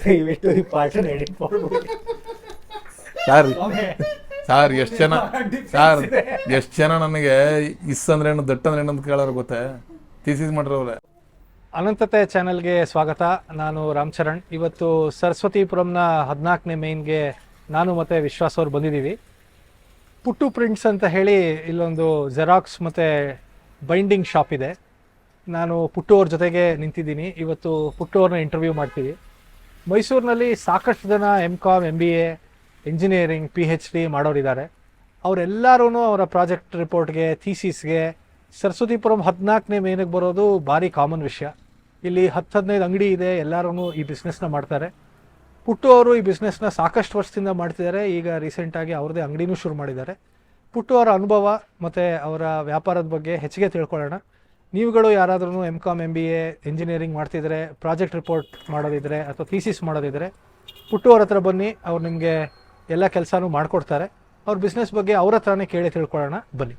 ದಯವಿಟ್ಟು ಈ ಪಾಠನ ಎಡಿಟ್ ಮಾಡ್ಬಿಡಿ ಸರ್ ಸರ್ ಎಷ್ಟು ಜನ ಸರ್. ಎಷ್ಟು ಜನ ನನಗೆ ಇಸ್ ಅಂದ್ರೆ ಏನು ದಟ್ಟ ಅಂದ್ರೆ ಏನು ಅಂತ ಕೇಳೋರು ಗೊತ್ತೇ? ಥೀಸಿಸ್ ಮಾಡಿರೋರೆ ಅನಂತತೆ ಚಾನೆಲ್ಗೆ ಸ್ವಾಗತ. ನಾನು ರಾಮ್ ಚರಣ್. ಇವತ್ತು ಸರಸ್ವತಿಪುರಂನ ಹದಿನಾಲ್ಕನೇ ಮೇನ್ಗೆ ನಾನು ಮತ್ತು ವಿಶ್ವಾಸ್ ಅವ್ರು ಬಂದಿದ್ದೀವಿ. ಪುಟ್ಟು ಪ್ರಿಂಟ್ಸ್ ಅಂತ ಹೇಳಿ ಇಲ್ಲೊಂದು ಜೆರಾಕ್ಸ್ ಮತ್ತು ಬೈಂಡಿಂಗ್ ಶಾಪ್ ಇದೆ. ನಾನು ಪುಟ್ಟು ಅವ್ರ ಜೊತೆಗೆ ನಿಂತಿದ್ದೀನಿ. ಇವತ್ತು ಪುಟ್ಟು ಅವ್ರನ್ನ ಇಂಟರ್ವ್ಯೂ ಮಾಡ್ತೀವಿ. ಮೈಸೂರಿನಲ್ಲಿ ಸಾಕಷ್ಟು ಜನ M com M B A engineering P H D ಮಾಡೋರಿದ್ದಾರೆ. ಅವರೆಲ್ಲರೂ ಅವರ ಪ್ರಾಜೆಕ್ಟ್ ರಿಪೋರ್ಟ್ಗೆ, ಥೀಸಿಸ್ಗೆ ಸರಸ್ವತಿಪುರಂ ಹದಿನಾಲ್ಕನೇ ಮೇನಿಗೆ ಬರೋದು ಭಾರಿ ಕಾಮನ್ ವಿಷಯ. ಇಲ್ಲಿ ಹತ್ತು ಹದಿನೈದು ಅಂಗಡಿ ಇದೆ ಎಲ್ಲರೂ ಈ ಬಿಸ್ನೆಸ್ನ ಮಾಡ್ತಾರೆ. ಪುಟ್ಟು ಅವರು ಈ ಬಿಸ್ನೆಸ್ನ ಸಾಕಷ್ಟು ವರ್ಷದಿಂದ ಮಾಡ್ತಿದ್ದಾರೆ, ಈಗ ರೀಸೆಂಟಾಗಿ ಅವ್ರದ್ದೇ ಅಂಗಡಿನೂ ಶುರು ಮಾಡಿದ್ದಾರೆ. ಪುಟ್ಟು ಅವರ ಅನುಭವ ಮತ್ತು ಅವರ ವ್ಯಾಪಾರದ ಬಗ್ಗೆ ಹೆಚ್ಚಿಗೆ ತಿಳ್ಕೊಳ್ಳೋಣ. ನೀವುಗಳು ಯಾರಾದ್ರೂ M com M B A engineering ಮಾಡ್ತಿದ್ರೆ ಪ್ರಾಜೆಕ್ಟ್ ರಿಪೋರ್ಟ್ ಮಾಡೋದಿದ್ರೆ ಅಥವಾ ಥೀಸಿಸ್ ಮಾಡೋದಿದ್ರೆ ಪುಟ್ಟು ಅವ್ರ ಹತ್ರ ಬನ್ನಿ ಅವ್ರು ನಿಮಗೆ ಎಲ್ಲ ಕೆಲಸನೂ ಮಾಡಿಕೊಡ್ತಾರೆ. ಅವ್ರ ಬಿಸ್ನೆಸ್ ಬಗ್ಗೆ ಅವ್ರ ಹತ್ರನೇ ಕೇಳಿ ತಿಳ್ಕೊಳ್ಳೋಣ ಬನ್ನಿ.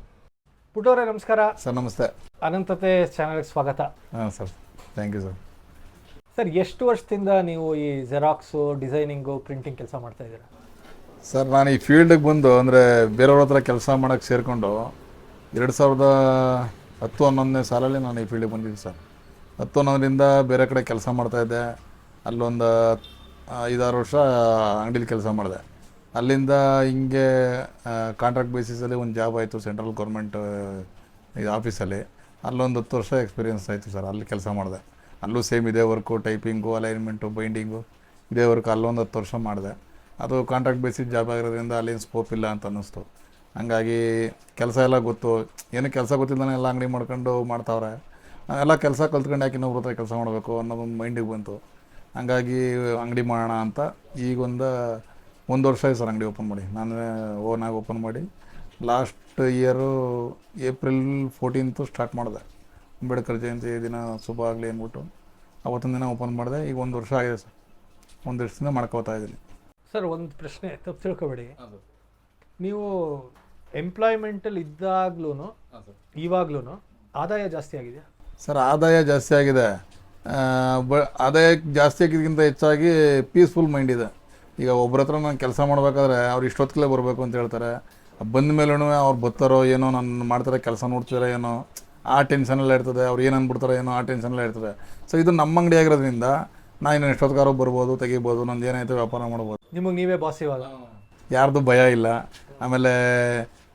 ಪುಟ್ಟವರೇ ನಮಸ್ಕಾರ. ಸರ್ ನಮಸ್ತೆ. ಅನಂತತೆ ಚಾನಲ್ಗೆ ಸ್ವಾಗತ. ಹಾಂ sir. Thank you sir. Sir ಎಷ್ಟು ವರ್ಷದಿಂದ ನೀವು ಈ ಜೆರಾಕ್ಸು ಡಿಸೈನಿಂಗು ಪ್ರಿಂಟಿಂಗ್ ಕೆಲಸ ಮಾಡ್ತಾ ಇದ್ದೀರಾ? ಸರ್ ನಾನು ಈ ಫೀಲ್ಡಿಗೆ ಬಂದು ಅಂದರೆ ಬೇರೆಯವ್ರ ಹತ್ರ ಕೆಲಸ ಮಾಡೋಕ್ಕೆ ಸೇರಿಕೊಂಡು ಎರಡು ಸಾವಿರದ ಹತ್ತು ಹನ್ನೊಂದನೇ ಸಾಲಲ್ಲಿ ನಾನು ಈ ಫೀಲ್ಡಿಗೆ ಬಂದಿದ್ದೆ ಸರ್. ಹತ್ತು ಹನ್ನೊಂದರಿಂದ ಬೇರೆ ಕಡೆ ಕೆಲಸ ಮಾಡ್ತಾಯಿದ್ದೆ ಅಲ್ಲೊಂದು ಐದಾರು ವರ್ಷ ಅಂಗಡೀಲಿ ಕೆಲಸ ಮಾಡಿದೆ. ಅಲ್ಲಿಂದ ಹಿಂಗೆ ಕಾಂಟ್ರಾಕ್ಟ್ ಬೇಸಿಸಲ್ಲಿ ಒಂದು ಜಾಬ್ ಆಯಿತು ಸೆಂಟ್ರಲ್ ಗೌರ್ಮೆಂಟ್ ಇದು ಆಫೀಸಲ್ಲಿ ಅಲ್ಲೊಂದು ಹತ್ತು ವರ್ಷ ಎಕ್ಸ್ಪೀರಿಯನ್ಸ್ ಆಯಿತು ಸರ್, ಅಲ್ಲಿ ಕೆಲಸ ಮಾಡಿದೆ. ಅಲ್ಲೂ ಸೇಮ್ ಇದೇ ವರ್ಕು ಟೈಪಿಂಗು ಅಲೈನ್ಮೆಂಟು ಬೈಂಡಿಂಗು ಇದೇ ವರ್ಕ್ ಅಲ್ಲೊಂದು ಹತ್ತು ವರ್ಷ ಮಾಡಿದೆ. ಅದು ಕಾಂಟ್ರಾಕ್ಟ್ ಬೇಸಿಸ್ ಜಾಬ್ ಆಗಿರೋದ್ರಿಂದ ಅಲ್ಲೇನು ಸ್ಕೋಪ್ ಇಲ್ಲ ಅಂತ ಅನ್ನಿಸ್ತು. ಹಂಗಾಗಿ ಕೆಲಸ ಎಲ್ಲ ಗೊತ್ತು. ಏನು ಕೆಲಸ ಗೊತ್ತಿಲ್ಲದೇ ಎಲ್ಲ ಅಂಗಡಿ ಮಾಡ್ಕೊಂಡು ಮಾಡ್ತಾವ್ರೆ. ಎಲ್ಲ ಕೆಲಸ ಕಲ್ತ್ಕೊಂಡು ಯಾಕೆ ಇನ್ನೊಬ್ರ ಹತ್ರ ಕೆಲಸ ಮಾಡಬೇಕು ಅನ್ನೋದೊಂದು ಮೈಂಡಿಗೆ ಬಂತು. ಹಂಗಾಗಿ ಅಂಗಡಿ ಮಾಡೋಣ ಅಂತ ಈಗೊಂದು ಒಂದು ವರ್ಷ ಆಯ್ತು ಸರ್ ಅಂಗಡಿ ಓಪನ್ ಮಾಡಿ. ನಾನು ಓನಾಗಿ ಓಪನ್ ಮಾಡಿ. Last year April fourteenth start ಮಾಡಿದೆ. ಅಂಬೇಡ್ಕರ್ ಜಯಂತಿ ದಿನ ಶುಭ ಆಗಲಿ ಅಂದ್ಬಿಟ್ಟು ಅವತ್ತೊಂದು ದಿನ ಓಪನ್ ಮಾಡಿದೆ. ಈಗ ಒಂದು ವರ್ಷ ಆಗಿದೆ ಸರ್. ಒಂದು ವರ್ಷದಿಂದ ಮಾಡ್ಕೋತಾ ಇದ್ದೀನಿ. ಸರ್ ಒಂದು ಪ್ರಶ್ನೆ ತಪ್ಪು ತಿಳ್ಕೊಬೇಡಿ. ನೀವು ಎಂಪ್ಲಾಯ್ಮೆಂಟಲ್ಲಿ ಇದ್ದಾಗ್ಲೂ ಇವಾಗ್ಲೂ ಆದಾಯ ಜಾಸ್ತಿ ಆಗಿದೆ? ಸರ್ ಆದಾಯ ಜಾಸ್ತಿ ಆಗಿದೆ. ಬ ಆದಾಯ ಜಾಸ್ತಿ ಆಗಿದ್ದಕ್ಕಿಂತ ಹೆಚ್ಚಾಗಿ ಪೀಸ್ಫುಲ್ ಮೈಂಡ್ ಇದೆ. ಈಗ ಒಬ್ಬರ ಹತ್ರ ನಾನು ಕೆಲಸ ಮಾಡಬೇಕಾದ್ರೆ ಅವ್ರು ಇಷ್ಟೊತ್ತಿಗೆ ಬರಬೇಕು ಅಂತ ಹೇಳ್ತಾರೆ. ಬಂದ ಮೇಲೂ ಅವ್ರು ಬರ್ತಾರೋ ಏನೋ ನಾನು ಮಾಡ್ತಾರೆ ಕೆಲಸ ನೋಡ್ತಿದಾರೆ ಏನೋ ಆ ಟೆನ್ಷನೆಲ್ಲ ಇರ್ತದೆ. ಅವ್ರು ಏನು ಅಂದ್ಬಿಡ್ತಾರೋ ಏನೋ ಆ ಟೆನ್ಷನೆಲ್ಲ ಇರ್ತದೆ. ಸೊ ಇದು ನಮ್ಮ ಅಂಗಡಿ ಆಗಿರೋದ್ರಿಂದ ನಾನು ಇನ್ನು ಎಷ್ಟೊತ್ತಿಗಾರೋ ಬರ್ಬೋದು ತೆಗಿಬೋದು ನಂದು ಏನಾಯ್ತು ವ್ಯಾಪಾರ ಮಾಡ್ಬೋದು. ನಿಮಗೆ ನೀವೇ ಬಾಸ್ ಇವಾಗ? ಯಾರ್ದು ಭಯ ಇಲ್ಲ. ಆಮೇಲೆ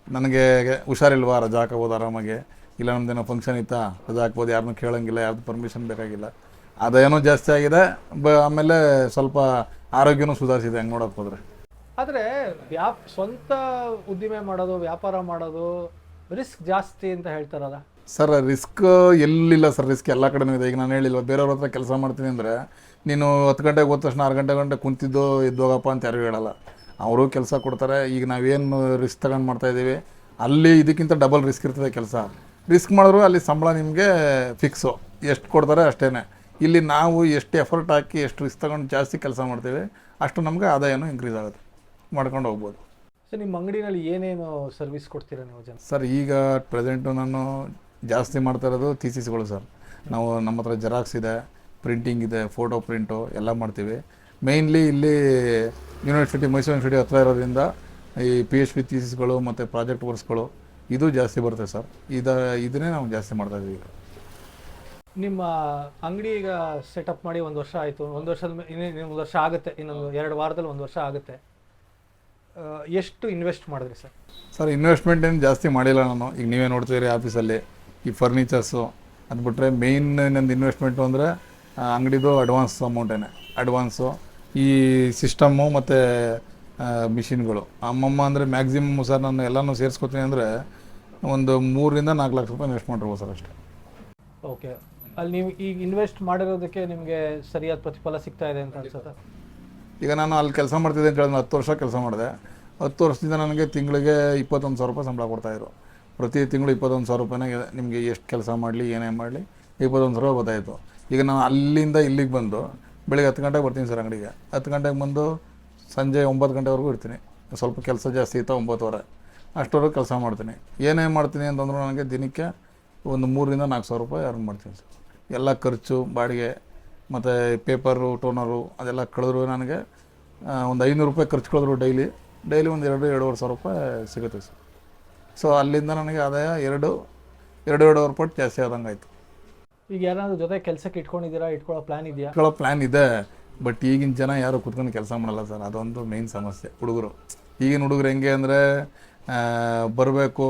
ನನಗೆ ಹುಷಾರಿಲ್ವಾ ರಜಾ ಹಾಕೋಬೋದು ಆರಾಮಾಗಿ? ಇಲ್ಲ ನಮ್ದೇನೋ ಫಂಕ್ಷನ್ ಇತ್ತಾ? ರಜಾ ಹಾಕ್ಬೋದು ಯಾರನ್ನೂ ಕೇಳೋಂಗಿಲ್ಲ ಯಾರ್ದು ಪರ್ಮಿಷನ್ ಬೇಕಾಗಿಲ್ಲ. ಅದೇನೋ ಜಾಸ್ತಿ ಆಗಿದೆ. ಬ ಆಮೇಲೆ ಸ್ವಲ್ಪ ಆರೋಗ್ಯನೂ ಸುಧಾರಿಸಿದೆ ಹಂಗೆ ನೋಡೋಕೆ ಹೋದ್ರೆ. ಆದರೆ ವ್ಯಾಪ್ ಸ್ವಂತ ಉದ್ದಿಮೆ ಮಾಡೋದು ವ್ಯಾಪಾರ ಮಾಡೋದು ರಿಸ್ಕ್ ಜಾಸ್ತಿ ಅಂತ ಹೇಳ್ತಾರಲ್ಲ. ಸರ್ ರಿಸ್ಕ್ ಎಲ್ಲಿಲ್ಲ ಸರ್ ರಿಸ್ಕ್ ಎಲ್ಲ ಕಡೆನೂ ಇದೆ. ಈಗ ನಾನು ಹೇಳಿಲ್ವ ಬೇರೆಯವ್ರ ಹತ್ರ ಕೆಲಸ ಮಾಡ್ತೀನಿ ಅಂದರೆ ನೀನು ಹತ್ತು ಗಂಟೆಗೆ ಹೋದ ತಕ್ಷಣ ಆರು ಗಂಟೆ ಗಂಟೆ ಕುಂತಿದ್ದು ಎದ್ದೋಗಪ್ಪ ಅಂತ ಯಾರು ಹೇಳಲ್ಲ. ಅವರು ಕೆಲಸ ಕೊಡ್ತಾರೆ. ಈಗ ನಾವೇನು ರಿಸ್ಕ್ ತಗೊಂಡು ಮಾಡ್ತಾ ಇದ್ದೀವಿ ಅಲ್ಲಿ ಇದಕ್ಕಿಂತ ಡಬಲ್ ರಿಸ್ಕ್ ಇರ್ತದೆ ಕೆಲಸ. ರಿಸ್ಕ್ ಮಾಡಿದ್ರು ಅಲ್ಲಿ ಸಂಬಳ ನಿಮಗೆ ಫಿಕ್ಸು ಎಷ್ಟು ಕೊಡ್ತಾರೆ ಅಷ್ಟೇ ಇಲ್ಲಿ ನಾವು ಎಷ್ಟು ಎಫರ್ಟ್ ಹಾಕಿ ಎಷ್ಟು ರಿಸ್ಕ್ ತಗೊಂಡು ಜಾಸ್ತಿ ಕೆಲಸ ಮಾಡ್ತೀವಿ ಅಷ್ಟು ನಮಗೆ ಆದಾಯನೂ ಇನ್ಕ್ರೀಸ್ ಆಗುತ್ತೆ. ಮಾಡ್ಕೊಂಡು ಹೋಗ್ಬೋದು. ಸರ್ ನಿಮ್ಮ ಅಂಗಡಿನಲ್ಲಿ ಏನೇನು ಸರ್ವಿಸ್ ಕೊಡ್ತೀರಾ ನೀವು ಜನ? ಸರ್ ಈಗ ಪ್ರೆಸೆಂಟು ನಾನು ಜಾಸ್ತಿ ಮಾಡ್ತಾ ಇರೋದು ಥೀಸಿಸ್ಗಳು ಸರ್. ನಾವು ನಮ್ಮ ಹತ್ರ ಜೆರಾಕ್ಸ್ ಇದೆ ಪ್ರಿಂಟಿಂಗ್ ಇದೆ ಫೋಟೋ ಪ್ರಿಂಟು ಎಲ್ಲ ಮಾಡ್ತೀವಿ. ಮೇಯ್ನ್ಲಿ ಇಲ್ಲಿ ಯೂನಿವರ್ಸಿಟಿ ಮೈಸೂರು ಯೂನಿವರ್ಸಿಟಿ ಹತ್ರ ಇರೋದ್ರಿಂದ ಈ ಪಿ ಎಚ್ ಪಿ ಥೀಸಿಸ್ಗಳು ಮತ್ತು ಪ್ರಾಜೆಕ್ಟ್ ವರ್ಕ್ಸ್ಗಳು ಇದು ಜಾಸ್ತಿ ಬರುತ್ತೆ ಸರ್ ಇದ ಇದನ್ನೇ ನಾವು ಜಾಸ್ತಿ ಮಾಡ್ತಾ ಇದ್ದೀವಿ ಈಗ ನಿಮ್ಮ ಅಂಗಡಿ ಈಗ ಸೆಟಪ್ ಮಾಡಿ ಒಂದು ವರ್ಷ ಆಯಿತು. ಒಂದು ವರ್ಷದ ಮೇ- ಇನ್ನೇನು ಒಂದು ವರ್ಷ ಆಗುತ್ತೆ. ಇನ್ನೊಂದು ಎರಡು ವಾರದಲ್ಲಿ ಒಂದು ವರ್ಷ ಆಗುತ್ತೆ. ಆ, ಎಷ್ಟು ಇನ್ವೆಸ್ಟ್ ಮಾಡಿದ್ರಿ ಸರ್ ಸರ್ ಇನ್ವೆಸ್ಟ್ಮೆಂಟ್ ಏನು ಜಾಸ್ತಿ ಮಾಡಿಲ್ಲ ನಾನು. ಈಗ ನೀವೇ ನೋಡ್ತೀರಿ ಆಫೀಸಲ್ಲಿ ಈ ಫರ್ನಿಚರ್ಸು ಅದು ಬಿಟ್ಟರೆ ಮೇಯ್ನ್ ನಂದು ಇನ್ವೆಸ್ಟ್ಮೆಂಟು ಅಂದರೆ ಅಂಗಡಿದು ಅಡ್ವಾನ್ಸ್ ಅಮೌಂಟೇನೆ ಅಡ್ವಾನ್ಸು ಈ ಸಿಸ್ಟಮ್ಮು ಮತ್ತು ಮಿಷಿನ್ಗಳು. ಅಮ್ಮಮ್ಮ ಅಂದರೆ ಮ್ಯಾಕ್ಸಿಮಮ್ ಸರ್ ನಾನು ಎಲ್ಲನೂ ಸೇರಿಸ್ಕೊತೀನಿ ಅಂದರೆ ಒಂದು ಮೂರರಿಂದ ನಾಲ್ಕು ಲಕ್ಷ ರೂಪಾಯಿ ಇನ್ವೆಸ್ಟ್ ಮಾಡಿರ್ಬೋದು ಸರ್ ಅಷ್ಟೇ. ಓಕೆ. ಅಲ್ಲಿ ನೀವು ಈಗ ಇನ್ವೆಸ್ಟ್ ಮಾಡಿರೋದಕ್ಕೆ ನಿಮಗೆ ಸರಿಯಾದ ಪ್ರತಿಫಲ ಸಿಗ್ತಾ ಇದೆ ಅಂತ ಅನ್ಸುತ್ತೆ? ಈಗ ನಾನು ಅಲ್ಲಿ ಕೆಲಸ ಮಾಡ್ತಿದ್ದೆ ಅಂತ ಹೇಳಿದ್ರೆ ಹತ್ತು ವರ್ಷ ಕೆಲಸ ಮಾಡಿದೆ. ಹತ್ತು ವರ್ಷದಿಂದ ನನಗೆ ತಿಂಗಳಿಗೆ ಇಪ್ಪತ್ತೊಂದು ಸಾವಿರ ರೂಪಾಯಿ ಸಂಬಳ ಕೊಡ್ತಾಯಿದ್ರು ಪ್ರತಿ ತಿಂಗಳು ಇಪ್ಪತ್ತೊಂದು ಸಾವಿರ ರೂಪಾಯಿನ ನಿಮಗೆ ಎಷ್ಟು ಕೆಲಸ ಮಾಡಲಿ ಏನೇ ಮಾಡಲಿ ಇಪ್ಪತ್ತೊಂದು ಸಾವಿರ ಗೊತ್ತಾಯಿತು ಈಗ ನಾನು ಅಲ್ಲಿಂದ ಇಲ್ಲಿಗೆ ಬಂದು ಬೆಳಿಗ್ಗೆ ಹತ್ತು ಗಂಟೆಗೆ ಬರ್ತೀನಿ ಸರ್ ಅಂಗಡಿಗೆ. ಹತ್ತು ಗಂಟೆಗೆ ಬಂದು ಸಂಜೆ ಒಂಬತ್ತು ಗಂಟೆವರೆಗೂ ಇರ್ತೀನಿ. ಸ್ವಲ್ಪ ಕೆಲಸ ಜಾಸ್ತಿ ಇತ್ತು ಒಂಬತ್ತುವರೆ. ಅಷ್ಟರ ಕೆಲಸ ಮಾಡ್ತೀನಿ. ಏನೇ ಮಾಡ್ತೀನಿ ಅಂತಂದ್ರೆ ನನಗೆ ದಿನಕ್ಕೆ ಒಂದು ಮೂರರಿಂದ ನಾಲ್ಕು ಸಾವಿರ ರೂಪಾಯಿ ಅರ್ನ್ ಮಾಡ್ತೀನಿ ಸರ್. ಎಲ್ಲ ಖರ್ಚು, ಬಾಡಿಗೆ, ಮತ್ತು ಪೇಪರು ಟೋನರು ಅದೆಲ್ಲ ಕಳೆದ್ರು ನನಗೆ ಒಂದು ಐನೂರು ರೂಪಾಯಿ ಖರ್ಚು ಕಳೆದ್ರು ಡೈಲಿ ಡೈಲಿ ಒಂದು ಎರಡು, ಎರಡೂವರೆ ಸಾವಿರ ರೂಪಾಯಿ ಸಿಗುತ್ತೆ ಸರ್. ಸೊ ಅಲ್ಲಿಂದ ನನಗೆ ಆದಾಯ ಎರಡು ಎರಡು, ಎರಡೂವರೆ ಪಟ್ಟು ಜಾಸ್ತಿ ಆದಂಗೆ ಆಯಿತು ಈಗ ಯಾರಾದ್ರೂ ಜೊತೆ ಕೆಲಸಕ್ಕೆ ಇಟ್ಕೊಂಡಿದ್ದೀರಾ ಇಟ್ಕೊಳ್ಳೋ ಪ್ಲಾನ್ ಇದೆಯಾ? ಇಟ್ಕೊಳ್ಳೋ ಪ್ಲ್ಯಾನ್ ಇದೆ ಬಟ್ ಈಗಿನ ಜನ ಯಾರು ಕುತ್ಕೊಂಡು ಕೆಲಸ ಮಾಡಲ್ಲ ಸರ್. ಅದೊಂದು ಮೇನ್ ಸಮಸ್ಯೆ. ಹುಡುಗರು. ಈಗಿನ ಹುಡುಗರು ಹೆಂಗೆ ಅಂದರೆ ಬರಬೇಕು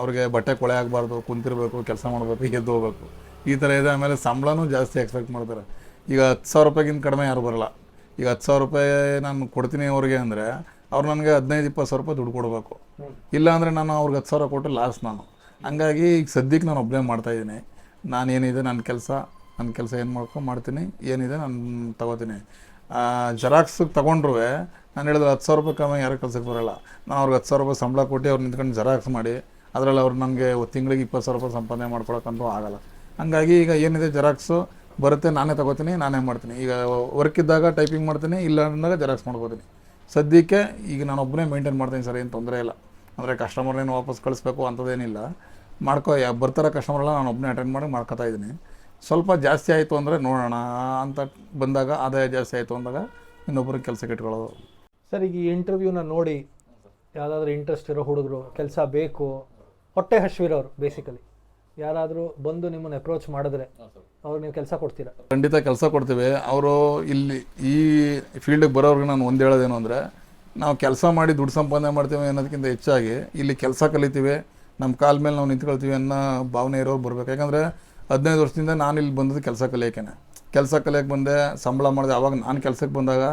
ಅವ್ರಿಗೆ ಬಟ್ಟೆ ಕೊಳೆ ಆಗಬಾರ್ದು ಕುಂತಿರ್ಬೇಕು ಕೆಲಸ ಮಾಡಬೇಕು ಎದ್ದು ಹೋಗ್ಬೇಕು. ಈ ಥರ ಇದೆ ಆಮೇಲೆ ಸಂಬಳನೂ ಜಾಸ್ತಿ ಎಕ್ಸ್ಪೆಕ್ಟ್ ಮಾಡ್ತಾರೆ. ಈಗ ಹತ್ತು ಸಾವಿರ ರೂಪಾಯಿಗಿಂತ ಕಡಿಮೆ ಯಾರು ಬರಲ್ಲ. ಈಗ ಹತ್ತು ಸಾವಿರ ರೂಪಾಯಿ ನಾನು ಕೊಡ್ತೀನಿ ಅವ್ರಿಗೆ ಅಂದರೆ ಅವ್ರು ನನಗೆ ಹದಿನೈದು ಇಪ್ಪತ್ತು ಸಾವಿರ ರೂಪಾಯಿ ದುಡ್ಡು ಕೊಡಬೇಕು. ಇಲ್ಲ ಅಂದರೆ ನಾನು ಅವ್ರಿಗೆ ಹತ್ತು ಸಾವಿರ ಕೊಟ್ಟು ಲಾಸ್ ನಾನು. ಹಂಗಾಗಿ ಈಗ ಸದ್ಯಕ್ಕೆ ನಾನು ಒಬ್ಬನೇ ಮಾಡ್ತಾಯಿದ್ದೀನಿ ನಾನು ಏನಿದೆ ನನ್ನ ಕೆಲಸ ನನ್ನ ಕೆಲಸ ಏನು ಮಾಡ್ಕೊ, ಮಾಡ್ತೀನಿ, ಏನಿದೆ ನಾನು ತಗೋತೀನಿ. ಜೆರಾಕ್ಸಿಗೆ ತೊಗೊಂಡ್ರು ನಾನು ಹೇಳಿದ್ರೆ ಹತ್ತು ಸಾವಿರ ರೂಪಾಯಿ ಕಮ್ಮಿ ಯಾರು ಕೆಲಸಕ್ಕೆ ಬರೋಲ್ಲ. ನಾನು ಅವ್ರಿಗೆ ಹತ್ತು ಸಾವಿರ ರೂಪಾಯಿ ಸಂಬಳ ಕೊಟ್ಟು ಅವ್ರು ನಿಂತ್ಕೊಂಡು ಜೆರಾಕ್ಸ್ ಮಾಡಿ, ಅದರಲ್ಲಿ ಅವ್ರು ನನಗೆ ತಿಂಗಳಿಗೆ ಇಪ್ಪತ್ತು ಸಾವಿರ ರೂಪಾಯಿ ಸಂಪಾದನೆ ಮಾಡ್ಕೊಳಕ್ಕಂತೂ ಆಗಲ್ಲ. ಹಂಗಾಗಿ ಈಗ ಏನಿದೆ ಜೆರಾಕ್ಸು ಬರುತ್ತೆ, ನಾನೇ ತಗೋತೀನಿ, ನಾನೇ ಮಾಡ್ತೀನಿ. ಈಗ ವರ್ಕ್ ಇದ್ದಾಗ ಟೈಪಿಂಗ್ ಮಾಡ್ತೀನಿ, ಇಲ್ಲ ಅಂದಾಗ ಜೆರಾಕ್ಸ್ ಮಾಡ್ಕೋತೀನಿ. ಸದ್ಯಕ್ಕೆ ಈಗ ನಾನು ಒಬ್ಬನೇ ಮೇಂಟೈನ್ ಮಾಡ್ತೀನಿ ಸರ್, ಏನು ತೊಂದರೆ ಇಲ್ಲ. ಅಂದರೆ ಕಸ್ಟಮರ್ನೇನು ವಾಪಸ್ ಕಳಿಸ್ಬೇಕು ಅಂಥದ್ದೇನಿಲ್ಲ ಮಾಡ್ಕೋ ಯಾ ಬರ್ತಾರ ಕಸ್ಟಮರೆಲ್ಲ ನಾನು ಒಬ್ಬನೇ ಅಟೆಂಡ್ ಮಾಡಿ ಮಾಡ್ಕೊತಾ ಇದ್ದೀನಿ. ಸ್ವಲ್ಪ ಜಾಸ್ತಿ ಆಯಿತು ಅಂದರೆ ನೋಡೋಣ ಅಂತ ಬಂದಾಗ ಆದಾಯ ಜಾಸ್ತಿ ಆಯಿತು ಅಂದಾಗ ಇನ್ನೊಬ್ಬರಿಗೆ ಕೆಲಸಕ್ಕೆ ಇಟ್ಕೊಳ್ಳೋದು. ಸರ್ ಈಗ ಈ ಇಂಟರ್ವ್ಯೂನ ನೋಡಿ ಯಾವುದಾದ್ರೂ ಇಂಟ್ರೆಸ್ಟ್ ಇರೋ ಹುಡುಗರು ಕೆಲಸ ಬೇಕು ಹೊಟ್ಟೆ ಹಶ್ವಿರೋರು ಬೇಸಿಕಲಿ ಯಾರಾದರೂ ಬಂದು ನಿಮ್ಮನ್ನು ಅಪ್ರೋಚ್ ಮಾಡಿದ್ರೆ ಅವ್ರಿಗೆ ನೀವು ಕೆಲಸ ಕೊಡ್ತೀರಾ? ಖಂಡಿತ ಕೆಲಸ ಕೊಡ್ತೀವಿ. ಅವರು ಇಲ್ಲಿ ಈ ಫೀಲ್ಡಿಗೆ ಬರೋರ್ಗೆ ನಾನು ಒಂದು ಹೇಳೋದೇನು ಅಂದರೆ ನಾವು ಕೆಲಸ ಮಾಡಿ ದುಡ್ಡು ಸಂಪಾದನೆ ಮಾಡ್ತೀವಿ ಅನ್ನೋದಕ್ಕಿಂತ ಹೆಚ್ಚಾಗಿ ಇಲ್ಲಿ ಕೆಲಸ ಕಲಿತೀವಿ. ನಮ್ಮ ಕಾಲ ಮೇಲೆ ನಾವು ನಿಂತ್ಕೊಳ್ತೀವಿ ಅನ್ನೋ ಭಾವನೆ ಇರೋರು ಬರ್ಬೇಕು. ಯಾಕಂದರೆ ಹದಿನೈದು ವರ್ಷದಿಂದ ನಾನು ಇಲ್ಲಿ ಬಂದದ್ದು ಕೆಲಸ ಕಲಿಯೋಕೇನೆ. ಕೆಲಸ ಕಲಿಯೋಕೆ ಬಂದೆ, ಸಂಬಳ ಮಾಡಿದೆ. ಆವಾಗ ನಾನು ಕೆಲಸಕ್ಕೆ ಬಂದಾಗ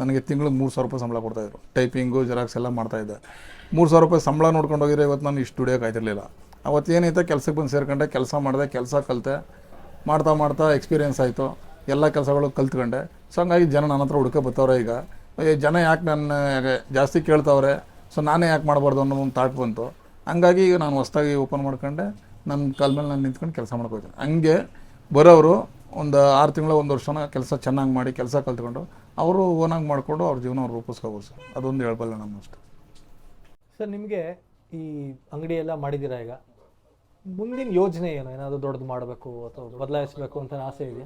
ನನಗೆ ತಿಂಗಳಿಗೆ ಮೂರು ಸಾವಿರ ರೂಪಾಯಿ ಸಂಬಳ ಕೊಡ್ತಾಯಿದ್ರು ಟೈಪಿಂಗು, ಜೆರಾಕ್ಸ್ ಎಲ್ಲ ಮಾಡ್ತಾಯಿದ್ದೆ ಮೂರು ಸಾವಿರ ರೂಪಾಯಿ ಸಂಬಳ ನೋಡ್ಕೊಂಡು ಹೋಗಿದ್ರೆ ಇವತ್ತು ನಾನು ಇಷ್ಟು ಆಯ್ತಿರ್ಲಿಲ್ಲ. ಅವತ್ತು ಏನೈತೆ ಕೆಲಸಕ್ಕೆ ಬಂದು ಸೇರ್ಕೊಂಡೆ, ಕೆಲಸ ಮಾಡಿದೆ, ಕೆಲಸ ಕಲಿತೆ. ಮಾಡ್ತಾ ಮಾಡ್ತಾ ಎಕ್ಸ್ಪೀರಿಯೆನ್ಸ್ ಆಯಿತು. ಎಲ್ಲ ಕೆಲಸಗಳು ಕಲ್ತ್ಕೊಂಡೆ. ಸೊ ಹಂಗಾಗಿ ಜನ ನನ್ನ ಹತ್ರ ಹುಡ್ಕೋ ಬರ್ತವ್ರೆ ಈಗ. ಜನ ಯಾಕೆ ನನ್ನ ಜಾಸ್ತಿ ಕೇಳ್ತಾವ್ರೆ? ಸೊ ನಾನೇ ಯಾಕೆ ಮಾಡಬಾರ್ದು ಅನ್ನೋ ಒಂದು ಥಾಟ್ ಬಂತು. ಹಂಗಾಗಿ ಈಗ ನಾನು ಹೊಸ್ದಾಗಿ ಓಪನ್ ಮಾಡ್ಕೊಂಡೆ ನನ್ನ ಕಾಲ ಮೇಲೆ ನಾನು ನಿಂತ್ಕೊಂಡು ಕೆಲಸ ಮಾಡ್ಕೋತೀನಿ ಹಂಗೆ ಬರೋರು ಒಂದು ಆರು ತಿಂಗಳ ಒಂದು ವರ್ಷನ ಕೆಲಸ ಚೆನ್ನಾಗಿ ಮಾಡಿ ಕೆಲಸ ಕಲ್ತ್ಕೊಂಡು ಅವರು ಓನಾಗಿ ಮಾಡಿಕೊಂಡು ಅವ್ರ ಜೀವನ ಅವ್ರು ರೂಪಿಸ್ಕೋಬೋದು ಸರ್. ಅದೊಂದು ಹೇಳ್ಬಲ್ಲ ನಮ್ಮ ಅಷ್ಟು. ಸರ್ ನಿಮಗೆ ಈ ಅಂಗಡಿ ಎಲ್ಲ ಮಾಡಿದ್ದೀರಾ ಈಗ? ಮುಂದಿನ ಯೋಜನೆ ಏನು? ಏನಾದರೂ ದೊಡ್ಡದು ಮಾಡಬೇಕು ಅಥವಾ ಬದಲಾಯಿಸಬೇಕು ಅಂತ ಆಸೆ ಇದೆ.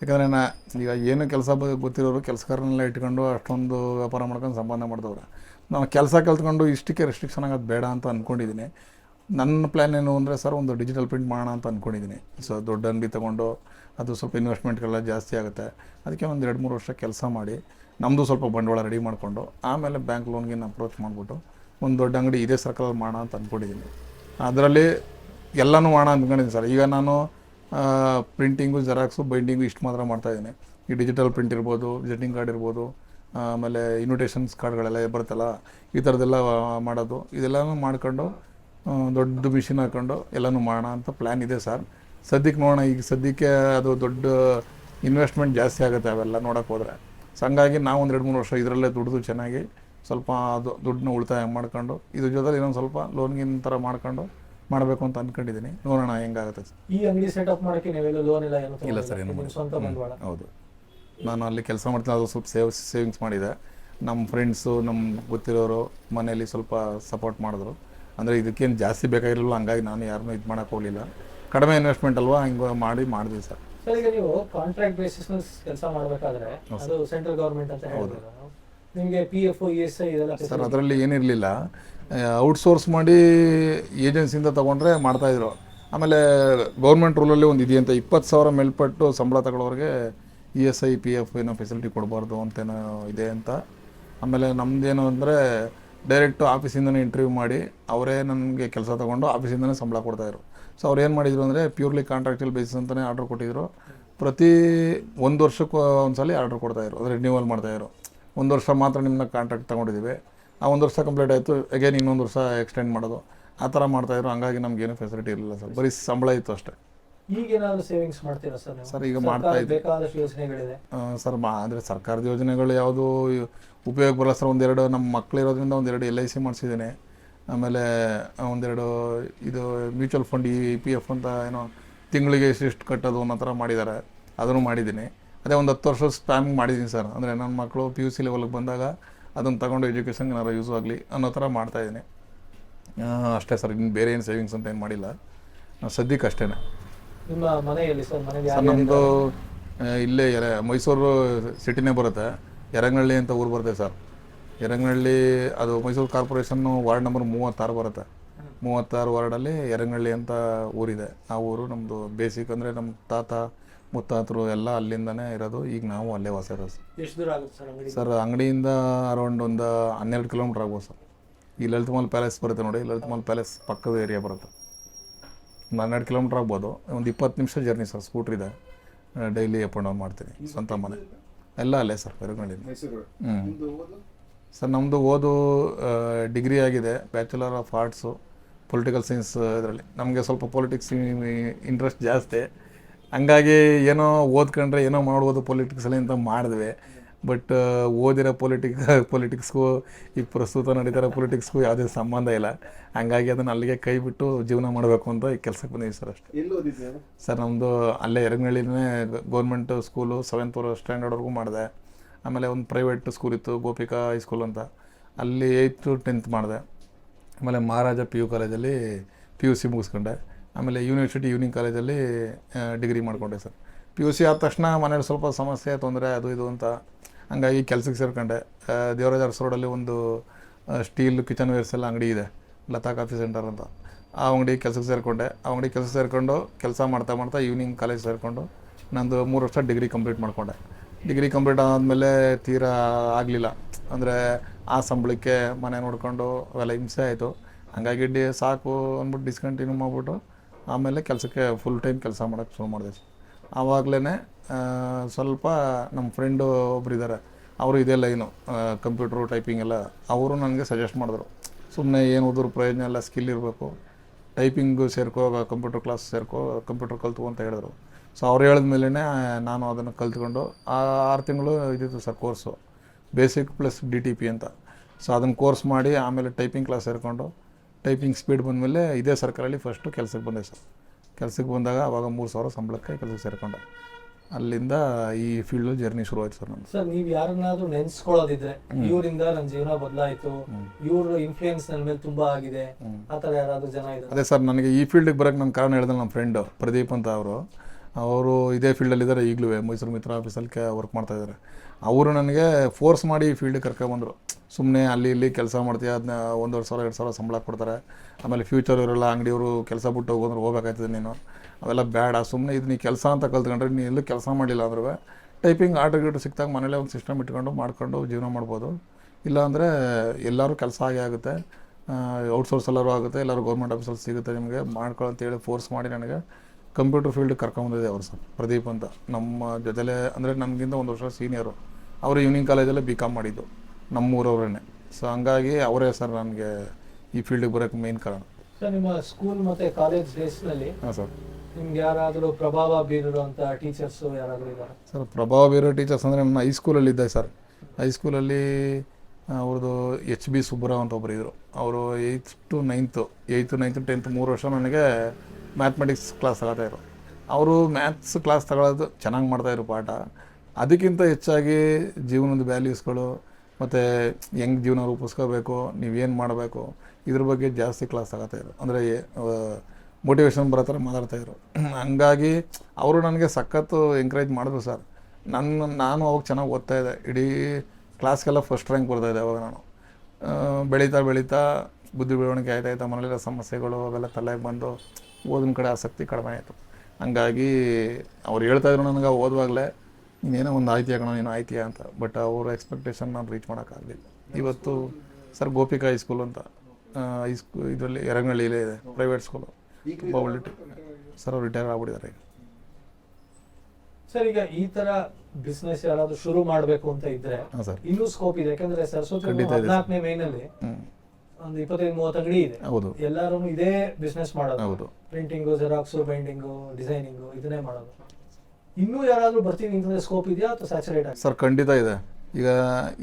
ಯಾಕಂದರೆ ನಾ ಈಗ ಏನು ಕೆಲಸ ಗೊತ್ತಿರೋರು ಕೆಲಸಗಾರನೆಲ್ಲ ಇಟ್ಕೊಂಡು ಅಷ್ಟೊಂದು ವ್ಯಾಪಾರ ಮಾಡ್ಕೊಂಡು ಸಂಪಾದನೆ ಮಾಡ್ದವ್ರೆ. ನಾನು ಕೆಲಸ ಕಲ್ತ್ಕೊಂಡು ಇಷ್ಟಕ್ಕೆ ರೆಸ್ಟ್ರಿಕ್ಷನ್ ಆಗೋದು ಬೇಡ ಅಂತ ಅಂದ್ಕೊಂಡಿದ್ದೀನಿ ನನ್ನ ಪ್ಲ್ಯಾನ್ ಏನು ಅಂದರೆ ಸರ್ ಒಂದು ಡಿಜಿಟಲ್ ಪ್ರಿಂಟ್ ಮಾಡೋಣ ಅಂತ ಅಂದ್ಕೊಂಡಿದ್ದೀನಿ ಸೊ ದೊಡ್ಡ ಅಂಗಡಿ ತೊಗೊಂಡು ಅದು ಸ್ವಲ್ಪ ಇನ್ವೆಸ್ಟ್ಮೆಂಟ್ಗೆಲ್ಲ ಜಾಸ್ತಿ ಆಗುತ್ತೆ. ಅದಕ್ಕೆ ಒಂದು ಎರಡು ಮೂರು ವರ್ಷ ಕೆಲಸ ಮಾಡಿ ನಮ್ಮದು ಸ್ವಲ್ಪ ಬಂಡವಾಳ ರೆಡಿ ಮಾಡಿಕೊಂಡು, ಆಮೇಲೆ ಬ್ಯಾಂಕ್ ಲೋನ್ಗೆ ಅಪ್ರೋಚ್ ಮಾಡಿಬಿಟ್ಟು ಒಂದು ದೊಡ್ಡ ಅಂಗಡಿ ಇದೇ ಸರ್ಕಲಲ್ಲಿ ಮಾಡೋಣ ಅಂತ ಅಂದ್ಕೊಂಡಿದ್ದೀನಿ ಅದರಲ್ಲಿ ಎಲ್ಲನೂ ಮಾಡೋಣ ಅಂದ್ಕೊಂಡಿದ್ದೀನಿ ಸರ್. ಈಗ ನಾನು ಪ್ರಿಂಟಿಂಗು ಜೆರಾಕ್ಸು ಬೈಂಡಿಂಗು ಇಷ್ಟು ಮಾತ್ರ ಮಾಡ್ತಾಯಿದ್ದೀನಿ ಈ ಡಿಜಿಟಲ್ ಪ್ರಿಂಟ್ ಇರ್ಬೋದು ವಿಸಿಟಿಂಗ್ ಕಾರ್ಡ್ ಇರ್ಬೋದು ಆಮೇಲೆ ಇನ್ವಿಟೇಷನ್ಸ್ ಕಾರ್ಡ್ಗಳೆಲ್ಲ ಬರುತ್ತಲ್ಲ ಈ ಥರದ್ದೆಲ್ಲ ಮಾಡೋದು. ಇದೆಲ್ಲನೂ ಮಾಡ್ಕೊಂಡು ದೊಡ್ಡ ಮಿಷಿನ್ ಹಾಕೊಂಡು ಎಲ್ಲನೂ ಮಾಡೋಣ ಅಂತ ಪ್ಲ್ಯಾನ್ ಇದೆ ಸರ್. ಸದ್ಯಕ್ಕೆ ನೋಡೋಣ ಈಗ ಸದ್ಯಕ್ಕೆ ಅದು ದೊಡ್ಡ ಇನ್ವೆಸ್ಟ್ಮೆಂಟ್ ಜಾಸ್ತಿ ಆಗುತ್ತೆ ಅವೆಲ್ಲ ನೋಡೋಕೆ ಹೋದರೆ. ಸೊ ಹಂಗಾಗಿ ನಾವು ಒಂದು ಎರಡು ಮೂರು ವರ್ಷ ಇದರಲ್ಲೇ ದುಡ್ದು ಚೆನ್ನಾಗಿ ಸ್ವಲ್ಪ ಅದು ದುಡ್ಡನ್ನ ಉಳಿತಾಯ ಮಾಡ್ಕೊಂಡು ಇದ್ರ ಜೊತೆಲಿ ಇನ್ನೊಂದು ಸ್ವಲ್ಪ ಲೋನ್ಗಿನ ಥರ ಮಾಡ್ಕೊಂಡು ಮಾಡಬೇಕು ಅಂತ ಅಂದ್ಕೊಂಡಿದ್ದೀನಿ ನೋಡೋಣ ಹೆಂಗಾಗುತ್ತೆ. ಈ ಅಂಗಡಿ ಸೆಟಪ್ ಮಾಡೋಕ್ಕೆ ನೀವೆಲ್ಲ ಲೋನ್ ಇಲ್ಲ ಏನು ಇಲ್ಲ ಸರ್ ಏನು ಹೌದು. ನಾನು ಅಲ್ಲಿ ಕೆಲಸ ಮಾಡ್ತೀನಿ ಅದು ಸ್ವಲ್ಪ ಸೇವ್ ಸೇವಿಂಗ್ಸ್ ಮಾಡಿದೆ. ನಮ್ಮ ಫ್ರೆಂಡ್ಸು ನಮ್ಮ ಗೊತ್ತಿರೋರು ಮನೆಯಲ್ಲಿ ಸ್ವಲ್ಪ ಸಪೋರ್ಟ್ ಮಾಡಿದ್ರು. ಅಂದರೆ ಇದಕ್ಕೇನು ಜಾಸ್ತಿ ಬೇಕಾಗಿರಲಿಲ್ಲ ಹಂಗಾಗಿ ನಾನು ಯಾರನ್ನೂ ಇದು ಮಾಡೋಕೆ ಹೋಗಲಿಲ್ಲ. ಕಡಿಮೆ ಇನ್ವೆಸ್ಟ್ಮೆಂಟ್ ಅಲ್ವಾ ಹಿಂಗೆ ಮಾಡಿ ಮಾಡಿದ್ವಿ ಸರ್. ಸರ್ ಈಗ ನೀವು ಕಾಂಟ್ರಾಕ್ಟ್ ಬೇಸಿಸ್ ಕೆಲಸ ಮಾಡಬೇಕಾದ್ರೆ ಅದು ಸೆಂಟ್ರಲ್ ಗೌರ್ಮೆಂಟ್ ಅಂತ ಹೇಳಿದ್ರು. ನಿಮಗೆ P F E S I ಇದೆಲ್ಲ ಸರ್ ಅದರಲ್ಲಿ ಏನಿರಲಿಲ್ಲ. ಔಟ್ಸೋರ್ಸ್ ಮಾಡಿ ಏಜೆನ್ಸಿಯಿಂದ ತೊಗೊಂಡ್ರೆ ಮಾಡ್ತಾಯಿದ್ರು ಆಮೇಲೆ ಗೌರ್ಮೆಂಟ್ ರೂಲಲ್ಲಿ ಒಂದು ಇದೆಯಂತ ಇಪ್ಪತ್ತು ಸಾವಿರ ಮೇಲ್ಪಟ್ಟು ಸಂಬಳ ತಗೊಳ್ಳೋರಿಗೆ E S I, P F ಏನೋ ಫೆಸಿಲಿಟಿ ಕೊಡಬಾರ್ದು ಅಂತೇನೋ ಇದೆ ಅಂತ. ಆಮೇಲೆ ನಮ್ಮದೇನು ಅಂದರೆ ಡೈರೆಕ್ಟು ಆಫೀಸಿಂದನೇ ಇಂಟರ್ವ್ಯೂ ಮಾಡಿ ಅವರೇ ನನಗೆ ಕೆಲಸ ತೊಗೊಂಡು ಆಫೀಸಿಂದನೇ ಸಂಬಳ ಕೊಡ್ತಾಯಿದ್ರು ಸೊ ಅವ್ರು ಏನು ಮಾಡಿದ್ರು ಅಂದರೆ ಪ್ಯೂರ್ಲಿ ಕಾಂಟ್ರಾಕ್ಚುಯಲ್ ಬೇಸಿಸ್ ಅಂತಲೇ ಆರ್ಡ್ರ್ ಕೊಟ್ಟಿದ್ರು. ಪ್ರತಿ ಒಂದು ವರ್ಷಕ್ಕೆ ಒಂದ್ಸಲ ಆರ್ಡ್ರ್ ಕೊಡ್ತಾಯಿದ್ರು ಅಂದರೆ ರಿನ್ಯೂವಲ್ ಮಾಡ್ತಾಯಿದ್ರು ಒಂದು ವರ್ಷ ಮಾತ್ರ ನಿಮ್ಮನ್ನ ಕಾಂಟ್ರಾಕ್ಟ್ ತೊಗೊಂಡಿದ್ದೀವಿ ಆ ಒಂದು ವರ್ಷ ಕಂಪ್ಲೀಟ್ ಆಯಿತು ಅಗೇನ್ ಇನ್ನೊಂದು ವರ್ಷ ಎಕ್ಸ್ಟೆಂಡ್ ಮಾಡೋದು. ಆ ಥರ ಮಾಡ್ತಾಯಿದ್ರು ಹಂಗಾಗಿ ನಮಗೇನು ಫೆಸಿಲಿಟಿ ಇರಲಿಲ್ಲ ಸರ್. ಬರೀ ಸಂಬಳ ಇತ್ತು ಅಷ್ಟೇ. ಈಗ ಏನಾದ್ರು ಸೇವಿಂಗ್ಸ್ ಮಾಡ್ತೀರಾ ಸರ್ ಸರ್ ಈಗ ಮಾಡ್ತಾ ಇದ್ದೀವಿ ಬೇಕಾದಷ್ಟು ಯೋಜನೆಗಳಿದೆ. ಸರ್ ಮಾ ಅಂದರೆ ಸರ್ಕಾರದ ಯೋಜನೆಗಳು ಯಾವುದು ಉಪಯೋಗ ಬರಲ್ಲ ಸರ್. ಒಂದೆರಡು ನಮ್ಮ ಮಕ್ಳು ಇರೋದ್ರಿಂದ ಒಂದೆರಡು ಎಲ್ ಐ ಸಿ ಮಾಡಿಸಿದ್ದೀನಿ. ಆಮೇಲೆ ಒಂದೆರಡು ಇದು mutual fund E P F ಅಂತ ಏನೋ ತಿಂಗಳಿಗೆ ಇಷ್ಟು ಕಟ್ಟೋದು ಅನ್ನೋ ಥರ ಮಾಡಿದ್ದಾರೆ. ಅದನ್ನು ಮಾಡಿದ್ದೀನಿ. ಅದೇ ಒಂದು ಹತ್ತು ವರ್ಷ ಸ್ಪ್ಯಾಮಿಂಗ್ ಮಾಡಿದ್ದೀನಿ ಸರ್. ಅಂದರೆ ನನ್ನ ಮಕ್ಕಳು ಪಿ ಯು ಸಿ ಲೆವೆಲ್ಗೆ ಬಂದಾಗ ಅದನ್ನು ತಗೊಂಡು ಎಜುಕೇಷನ್ಗೆ ಏನಾರು ಯೂಸ್ ಆಗಲಿ ಅನ್ನೋ ಥರ ಮಾಡ್ತಾಯಿದ್ದೀನಿ ಅಷ್ಟೇ ಸರ್. ಇನ್ನು ಬೇರೆ ಏನು ಸೇವಿಂಗ್ಸ್ ಅಂತ ಏನು ಮಾಡಿಲ್ಲ. ಸದ್ಯಕ್ಕೆ ಅಷ್ಟೇ ನಿಮ್ಮ ಮನೆಯಲ್ಲಿ ಸರ್ ಮನೆಗೆ ಸರ್ ನಮ್ಮದು ಇಲ್ಲೇ ಎರ ಮೈಸೂರು ಸಿಟಿನೇ ಬರುತ್ತೆ. ಯರಂಗಳ್ಳಿ ಅಂತ ಊರು ಬರುತ್ತೆ ಸರ್. ಯರಂಗಳ್ಳಿ ಅದು ಮೈಸೂರು ಕಾರ್ಪೊರೇಷನ್ನು ವಾರ್ಡ್ ನಂಬರ್ ಮೂವತ್ತಾರು ಬರುತ್ತೆ. ಮೂವತ್ತಾರು ವಾರ್ಡಲ್ಲಿ ಯರಂಗಳ್ಳಿ ಅಂತ ಊರಿದೆ. ಆ ಊರು ನಮ್ಮದು ಬೇಸಿಕ್ ಅಂದರೆ ನಮ್ಮ ತಾತ ಮುತ್ತಾತರು ಎಲ್ಲ ಅಲ್ಲಿಂದನೇ ಇರೋದು. ಈಗ ನಾವು ಅಲ್ಲೇ ವಾಸ ಇರೋದು ಸರ್. ಎಷ್ಟು ದೂರ ಆಗುತ್ತೆ ಸರ್ ಅಂಗಡಿ? ಸರ್ ಅಂಗಡಿಯಿಂದ ಅರೌಂಡ್ ಒಂದು ಹನ್ನೆರಡು ಕಿಲೋಮೀಟ್ರ್ ಆಗ್ಬೋದು ಸರ್. ಈ ಲಲಿತ್ ಮಹಲ್ ಪ್ಯಾಲೇಸ್ ಬರುತ್ತೆ ನೋಡಿ. ಲಲಿತ್ ಮಹಲ್ ಪ್ಯಾಲೇಸ್ ಪಕ್ಕದ ಏರಿಯಾ ಬರುತ್ತೆ. ಹನ್ನೆರಡು ಕಿಲೋಮೀಟ್ರ್ ಆಗ್ಬೋದು. ಒಂದು ಇಪ್ಪತ್ತು ನಿಮಿಷ ಜರ್ನಿ ಸರ್ ಸ್ಕೂಟ್ರ್ ಇದೆ. ಡೈಲಿ ಅಪ್ ಆ್ಯಂಡ್ ಡೌನ್ ಮಾಡ್ತೀನಿ ಸ್ವಂತ ಮನೆ. ಎಲ್ಲ ಅಲ್ಲೇ ಸರ್ ಹ್ಞೂ ಸರ್ ನಮ್ಮದು ಓದು ಡಿಗ್ರಿ ಆಗಿದೆ bachelor of arts political science ಇದರಲ್ಲಿ. ನಮಗೆ ಸ್ವಲ್ಪ ಪೊಲಿಟಿಕ್ಸ್ ಇಂಟ್ರೆಸ್ಟ್ ಜಾಸ್ತಿ. ಹಂಗಾಗಿ ಏನೋ ಓದ್ಕೊಂಡ್ರೆ ಏನೋ ಮಾಡ್ಬೋದು ಪೊಲಿಟಿಕ್ಸಲ್ಲಿ ಅಂತ ಮಾಡಿದ್ವಿ. ಬಟ್ ಓದಿರೋ ಪೊಲಿಟಿಕ್ ಪೊಲಿಟಿಕ್ಸ್ಗೂ ಈ ಪ್ರಸ್ತುತ ನಡೀತಿರೋ ಪೊಲಿಟಿಕ್ಸ್ಗೂ ಯಾವುದೇ ಸಂಬಂಧ ಇಲ್ಲ. ಹಂಗಾಗಿ ಅದನ್ನು ಅಲ್ಲಿಗೆ ಕೈ ಬಿಟ್ಟು ಜೀವನ ಮಾಡಬೇಕು ಅಂತ ಈ ಕೆಲಸಕ್ಕೆ ಬಂದಿದ್ದೀವಿ ಸರ್ ಅಷ್ಟೇ. ಸರ್ ನಮ್ಮದು ಅಲ್ಲೇ ಎರಗನಹಳ್ಳಿನೇ ಗೌರ್ಮೆಂಟ್ ಸ್ಕೂಲು ಸೆವೆಂತ್ ಸ್ಟ್ಯಾಂಡರ್ಡ್ವರೆಗೂ ಮಾಡಿದೆ. ಆಮೇಲೆ ಒಂದು ಪ್ರೈವೇಟ್ ಸ್ಕೂಲ್ ಇತ್ತು ಗೋಪಿಕಾ ಹೈಸ್ಕೂಲ್ ಅಂತ. ಅಲ್ಲಿ ಏಯ್ತ್ ಟೆಂತ್ ಮಾಡಿದೆ. ಆಮೇಲೆ ಮಹಾರಾಜ ಪಿ ಯು ಕಾಲೇಜಲ್ಲಿ ಪಿ ಯು ಸಿ ಮುಗಿಸ್ಕೊಂಡೆ. ಆಮೇಲೆ ಯೂನಿವರ್ಸಿಟಿ ಈವ್ನಿಂಗ್ ಕಾಲೇಜಲ್ಲಿ ಡಿಗ್ರಿ ಮಾಡಿಕೊಂಡೆ ಸರ್. ಪಿ ಯು ಸಿ ಆದ ತಕ್ಷಣ ಮನೇಲಿ ಸ್ವಲ್ಪ ಸಮಸ್ಯೆ, ತೊಂದರೆ, ಅದು ಇದು ಅಂತ ಹಂಗಾಗಿ ಕೆಲಸಕ್ಕೆ ಸೇರ್ಕೊಂಡೆ. ದೇವರಾಜ್ ಅರಸ್ ರೋಡಲ್ಲಿ ಒಂದು ಸ್ಟೀಲ್ ಕಿಚನ್ ವೇರ್ಸ್ ಎಲ್ಲ ಅಂಗಡಿ ಇದೆ, ಲತಾ ಕಾಫಿ ಸೆಂಟರ್ ಅಂತ. ಆ ಅಂಗಡಿ ಕೆಲಸಕ್ಕೆ ಸೇರಿಕೊಂಡೆ. ಆ ಅಂಗಡಿ ಕೆಲಸ ಸೇರಿಕೊಂಡು ಕೆಲಸ ಮಾಡ್ತಾ ಮಾಡ್ತಾ ಈವ್ನಿಂಗ್ ಕಾಲೇಜ್ ಸೇರಿಕೊಂಡು ನಂದು ಮೂರು ವರ್ಷ ಡಿಗ್ರಿ ಕಂಪ್ಲೀಟ್ ಮಾಡಿಕೊಂಡೆ. ಡಿಗ್ರಿ ಕಂಪ್ಲೀಟ್ ಆದಮೇಲೆ ತೀರಾ ಆಗಲಿಲ್ಲ. ಅಂದರೆ ಆ ಸಂಬಳಕ್ಕೆ ಮನೆ ನೋಡಿಕೊಂಡು ಅವೆಲ್ಲ ಹಿಂಸೆ ಆಯಿತು. ಹಂಗಾಗಿ ಡಿ, ಸಾಕು ಅಂದ್ಬಿಟ್ಟು ಡಿಸ್ಕಂಟಿನ್ಯೂ ಮಾಡಿಬಿಟ್ಟು ಆಮೇಲೆ ಕೆಲಸಕ್ಕೆ ಫುಲ್ ಟೈಮ್ ಕೆಲಸ ಮಾಡೋಕ್ಕೆ ಶುರು ಮಾಡಿದೆ. ಆವಾಗಲೇ ಸ್ವಲ್ಪ ನಮ್ಮ ಫ್ರೆಂಡು ಒಬ್ರು ಇದ್ದಾರೆ ಅವರು ಇದೆಲ್ಲ ಲೈನು ಕಂಪ್ಯೂಟ್ರು ಟೈಪಿಂಗ್ ಎಲ್ಲ ಅವರು ನನಗೆ ಸಜೆಸ್ಟ್ ಮಾಡಿದ್ರು. ಸುಮ್ಮನೆ ಏನು ಓದಿದ್ರು ಪ್ರಯೋಜನ ಎಲ್ಲ ಸ್ಕಿಲ್ ಇರಬೇಕು. ಟೈಪಿಂಗು ಸೇರ್ಕೋ ಕಂಪ್ಯೂಟರ್ ಕ್ಲಾಸ್ ಸೇರ್ಕೋ ಕಂಪ್ಯೂಟರ್ ಕಲ್ತು ಅಂತ ಹೇಳಿದ್ರು. ಸೊ ಅವ್ರು ಹೇಳಿದ ಮೇಲೇ ನಾನು ಅದನ್ನು ಕಲ್ತ್ಕೊಂಡು ಆರು ತಿಂಗಳು ಇದಿತ್ತು sir course basic plus D T P ಅಂತ. ಸೊ ಅದನ್ನು ಕೋರ್ಸ್ ಮಾಡಿ, ಆಮೇಲೆ ಟೈಪಿಂಗ್ ಕ್ಲಾಸ್ ಸೇರಿಕೊಂಡು ಟೈಪಿಂಗ್ ಸ್ಪೀಡ್ ಬಂದಮೇಲೆ ಇದೇ ಸರ್ಕಲಲ್ಲಿ ಫಸ್ಟು ಕೆಲಸಕ್ಕೆ ಬಂದೆ ಸರ್. ಕೆಲಸಕ್ಕೆ ಬಂದಾಗ ಅವಾಗ ಮೂರು ಸಾವಿರ ಸಂಬಳಕ್ಕೆ ಕೆಲಸಕ್ಕೆ ಸೇರಿಕೊಂಡೆ. ಅಲ್ಲಿಂದ ಈ ಫೀಲ್ಡ್ ಜರ್ನಿ ಶುರು ಆಯ್ತು ಸರ್ ನಂದು. ಸರ್ ನೀವು ಯಾರನ್ನಾದ್ರೂ ನೆನ್ಸ್ಕೊಳ್ಳೋದಿದ್ರೆ ಇವರಿಂದ ನನ್ನ ಜೀವನ ಬದಲಾಯಿತು ಇವ್ರ ಇನ್ಫ್ಲೂಯೆನ್ಸ್ ನನ್ನ ಮೇಲೆ ತುಂಬಾ ಆಗಿದೆ ಆ ಥರ ಯಾರಾದ್ರೂ ಜನ ಇದ್ದಾರೆ? ಅದೇ ಸರ್ ನನಗೆ ಈ ಫೀಲ್ಡಿಗೆ ಬರೋಕ್ಕೆ ನನ್ನ ಕಾರಣ ಹೇಳಿದ್ರೆ ನಮ್ಮ ಫ್ರೆಂಡು ಪ್ರದೀಪ್ ಅಂತ ಅವರು. ಅವರು ಇದೇ ಫೀಲ್ಡಲ್ಲಿದ್ದಾರೆ ಈಗಲೂ ಮೈಸೂರು ಮಿತ್ರ ಆಫೀಸಲ್ಲಿ ಕೆ ವರ್ಕ್ ಮಾಡ್ತಾಯಿದ್ದಾರೆ ಅವರು ನನಗೆ ಫೋರ್ಸ್ ಮಾಡಿ ಫೀಲ್ಡ್ ಕರ್ಕೊಂಬಂದರು ಸುಮ್ಮನೆ ಅಲ್ಲಿ ಇಲ್ಲಿ ಕೆಲಸ ಮಾಡ್ತೀಯ ಅದನ್ನ ಒಂದೂವರೆ ಸಾವಿರ, ಎರಡು ಸಾವಿರ ಸಂಬಳ ಕೊಡ್ತಾರೆ. ಆಮೇಲೆ ಫ್ಯೂಚರ್ ಇವರೆಲ್ಲ ಅಂಗಡಿಯವರು ಕೆಲಸ ಬಿಟ್ಟು ಹೋಗೋದ್ರೆ ಹೋಗ್ಬೇಕಾಗ್ತದೆ ನೀನು. ಅವೆಲ್ಲ ಬೇಡ ಸುಮ್ಮನೆ ಇದು ನೀ ಕೆಲಸ ಅಂತ ಕಲ್ತ್ಕೊಂಡ್ರೆ ನೀ ಎಲ್ಲೂ ಕೆಲಸ ಮಾಡಿಲ್ಲ ಅಂದ್ರೆ. ಟೈಪಿಂಗ್ ಆರ್ಡರ್ ಗಿಟ್ ಸಿಕ್ತಾಗ ಮನೇಲೆ ಒಂದು ಸಿಸ್ಟಮ್ ಇಟ್ಕೊಂಡು ಮಾಡ್ಕೊಂಡು ಜೀವನ ಮಾಡ್ಬೋದು. ಇಲ್ಲಾಂದರೆ ಎಲ್ಲರೂ ಕೆಲಸ ಆಗೇ ಆಗುತ್ತೆ. ಔಟ್ಸೋರ್ಸ್ ಎಲ್ಲರೂ ಆಗುತ್ತೆ, ಎಲ್ಲರೂ ಗೌರ್ಮೆಂಟ್ ಆಫೀಸಲ್ಲಿ ಸಿಗುತ್ತೆ ನಿಮಗೆ. ಮಾಡ್ಕೊಳ್ಳೋ ಅಂತೇಳಿ ಫೋರ್ಸ್ ಮಾಡಿ ನನಗೆ ಕಂಪ್ಯೂಟರ್ ಫೀಲ್ಡ್ ಕರ್ಕೊಂಬಂದಿದೆ ಅವರು ಸರ್ ಪ್ರದೀಪ್ ಅಂತ. ನಮ್ಮ ಜೊತೆಲೇ ಅಂದರೆ ನನಗಿಂತ ಒಂದು ವರ್ಷ ಸೀನಿಯರು. ಅವರು ಈವ್ನಿಂಗ್ ಕಾಲೇಜಲ್ಲೇ ಬಿ ಕಾಮ್ ಮಾಡಿದ್ದು ನಮ್ಮೂರವ್ರೇ ಸೊ ಹಂಗಾಗಿ ಅವರೇ ಸರ್ ನನಗೆ ಈ ಫೀಲ್ಡಿಗೆ ಬರೋಕ್ಕೆ ಮೇನ್ ಕಾರಣ. ಸರ್ ನಿಮ್ಮ ಸ್ಕೂಲ್ ಮತ್ತು ಕಾಲೇಜ್ ಡೇಸ್ನಲ್ಲಿ ಹಾಂ ಸರ್. ನಿಮ್ಗೆ ಯಾರಾದರೂ ಪ್ರಭಾವ ಬೀರಿರುವಂಥ ಟೀಚರ್ಸ್ ಯಾರಾದರೂ ಇದ್ದಾರೆ? ಸರ್ ಪ್ರಭಾವ ಬೀರೋ ಟೀಚರ್ಸ್ ಅಂದರೆ ನನ್ನ ಹೈಸ್ಕೂಲಲ್ಲಿ ಇದ್ದೆ ಸರ್. ಹೈಸ್ಕೂಲಲ್ಲಿ ಅವ್ರದ್ದು ಎಚ್ ಬಿ ಸುಬ್ಬರಾವ್ ಅಂತ ಒಬ್ಬರು ಇದ್ದರು ಅವರು eighth to ninth eighth ninth tenth ಮೂರು ವರ್ಷ ನನಗೆ ಮ್ಯಾಥಮೆಟಿಕ್ಸ್ ಕ್ಲಾಸ್ ತಗೋತಾಯಿದ್ರು ಅವರು ಮ್ಯಾಥ್ಸ್ ಕ್ಲಾಸ್ ತಗೊಳ್ಳೋದು ಚೆನ್ನಾಗಿ ಮಾಡ್ತಾಯಿದ್ರು ಪಾಠ. ಅದಕ್ಕಿಂತ ಹೆಚ್ಚಾಗಿ ಜೀವನದ ವ್ಯಾಲ್ಯೂಸ್ಗಳು ಮತ್ತು ಹೆಂಗೆ ಜೀವನ ರೂಪಿಸ್ಕೋಬೇಕು ನೀವೇನು ಮಾಡಬೇಕು, ಇದ್ರ ಬಗ್ಗೆ ಜಾಸ್ತಿ ಕ್ಲಾಸ್ ತಗೋತಾಯಿದ್ರು ಅಂದರೆ ಮೋಟಿವೇಶನ್ ಬರೋ ಥರ ಮಾತಾಡ್ತಾಯಿದ್ರು ಹಂಗಾಗಿ ಅವರು ನನಗೆ ಸಖತ್ತು ಎಂಕರೇಜ್ ಮಾಡಿದ್ರು ಸರ್. ನನ್ನ ನಾನು ಅವಾಗ ಚೆನ್ನಾಗಿ ಓದ್ತಾ ಇದ್ದೆ. ಇಡೀ ಕ್ಲಾಸ್ಗೆಲ್ಲ ಫಸ್ಟ್ ರ್ಯಾಂಕ್ ಬರ್ತಾಯಿದ್ದೆ ಅವಾಗ ನಾನು. ಬೆಳೀತಾ ಬೆಳೀತಾ ಬುದ್ಧಿ ಬೆಳವಣಿಗೆ ಆಯ್ತಾಯ್ತಾ. ಆಯ್ತಾ ಮನೇಲಿರೋ ಸಮಸ್ಯೆಗಳು ಅವೆಲ್ಲ ತಲೆಗೆ ಬಂದು ಓದಿನ ಕಡೆ ಆಸಕ್ತಿ ಕಡಿಮೆ ಆಯಿತು. ಹಂಗಾಗಿ ಅವ್ರು ಹೇಳ್ತಾಯಿದ್ರು ನನಗೆ ಓದುವಾಗಲೇ ಇನ್ನೇನೋ ಒಂದು ಆಯ್ತೀಯ ಕಣೋ ನೀನು ಆಯ್ತೀಯ? ಅಂತ. ಬಟ್ ಅವ್ರ ಎಕ್ಸ್ಪೆಕ್ಟೇಷನ್ ನಾನು ರೀಚ್ ಮಾಡೋಕ್ಕಾಗಲಿಲ್ಲ ಇವತ್ತು ಸರ್ ಗೋಪಿಕಾ ಹೈಸ್ಕೂಲ್ ಅಂತ ಹೈಸ್ಕೂ ಇದರಲ್ಲಿ ಯರಂಗಳ್ಳಿಲೇ ಇದೆ ಪ್ರೈವೇಟ್ ಸ್ಕೂಲು ತುಂಬ ಒಳ್ಳೆ ಸರ್ ಅವ್ರು ರಿಟೈರ್ ಆಗ್ಬಿಟ್ಟಿದ್ದಾರೆ ಈಗ. ಸರ್ ಈಗ ಈ ತರ ಬಿಸ್ನೆಸ್ ಯಾರಾದ್ರೂ ಶುರು ಮಾಡಬೇಕು ಅಂತ ಇದ್ರೆ ಇನ್ನೂ ಸ್ಕೋಪ್ ಇದೆ. ಯಾಕಂದ್ರೆ ಸರ್ ಖಂಡಿತ ಇದೆ ಹದಿನಾಲ್ಕನೇ ಮೇನಲ್ಲಿ ಒಂದು ಇಪ್ಪತ್ತೈದು ಮೂವತ್ತು ಅಂಗಡಿ ಇದೆ. ಹೌದು. ಎಲ್ಲರೂ ಇದೇ ಬಿಸ್ನೆಸ್ ಮಾಡೋದು. ಹೌದು. ಪ್ರಿಂಟಿಂಗು ಜೆರಾಕ್ಸು ಬೈಂಡಿಂಗು ಡಿಸೈನಿಂಗು ಇದನ್ನೇ ಮಾಡೋದು. ಇನ್ನೂ ಯಾರಾದರೂ ಬರ್ತೀನಿ ಅಂತಂದ್ರೆ ಸ್ಕೋಪ್ ಇದೆಯಾ ಅಥವಾ ಸ್ಯಾಚುರೇಟ್ ಆಗಿ ಸರ್ ಖಂಡಿತ ಇದೆ. ಈಗ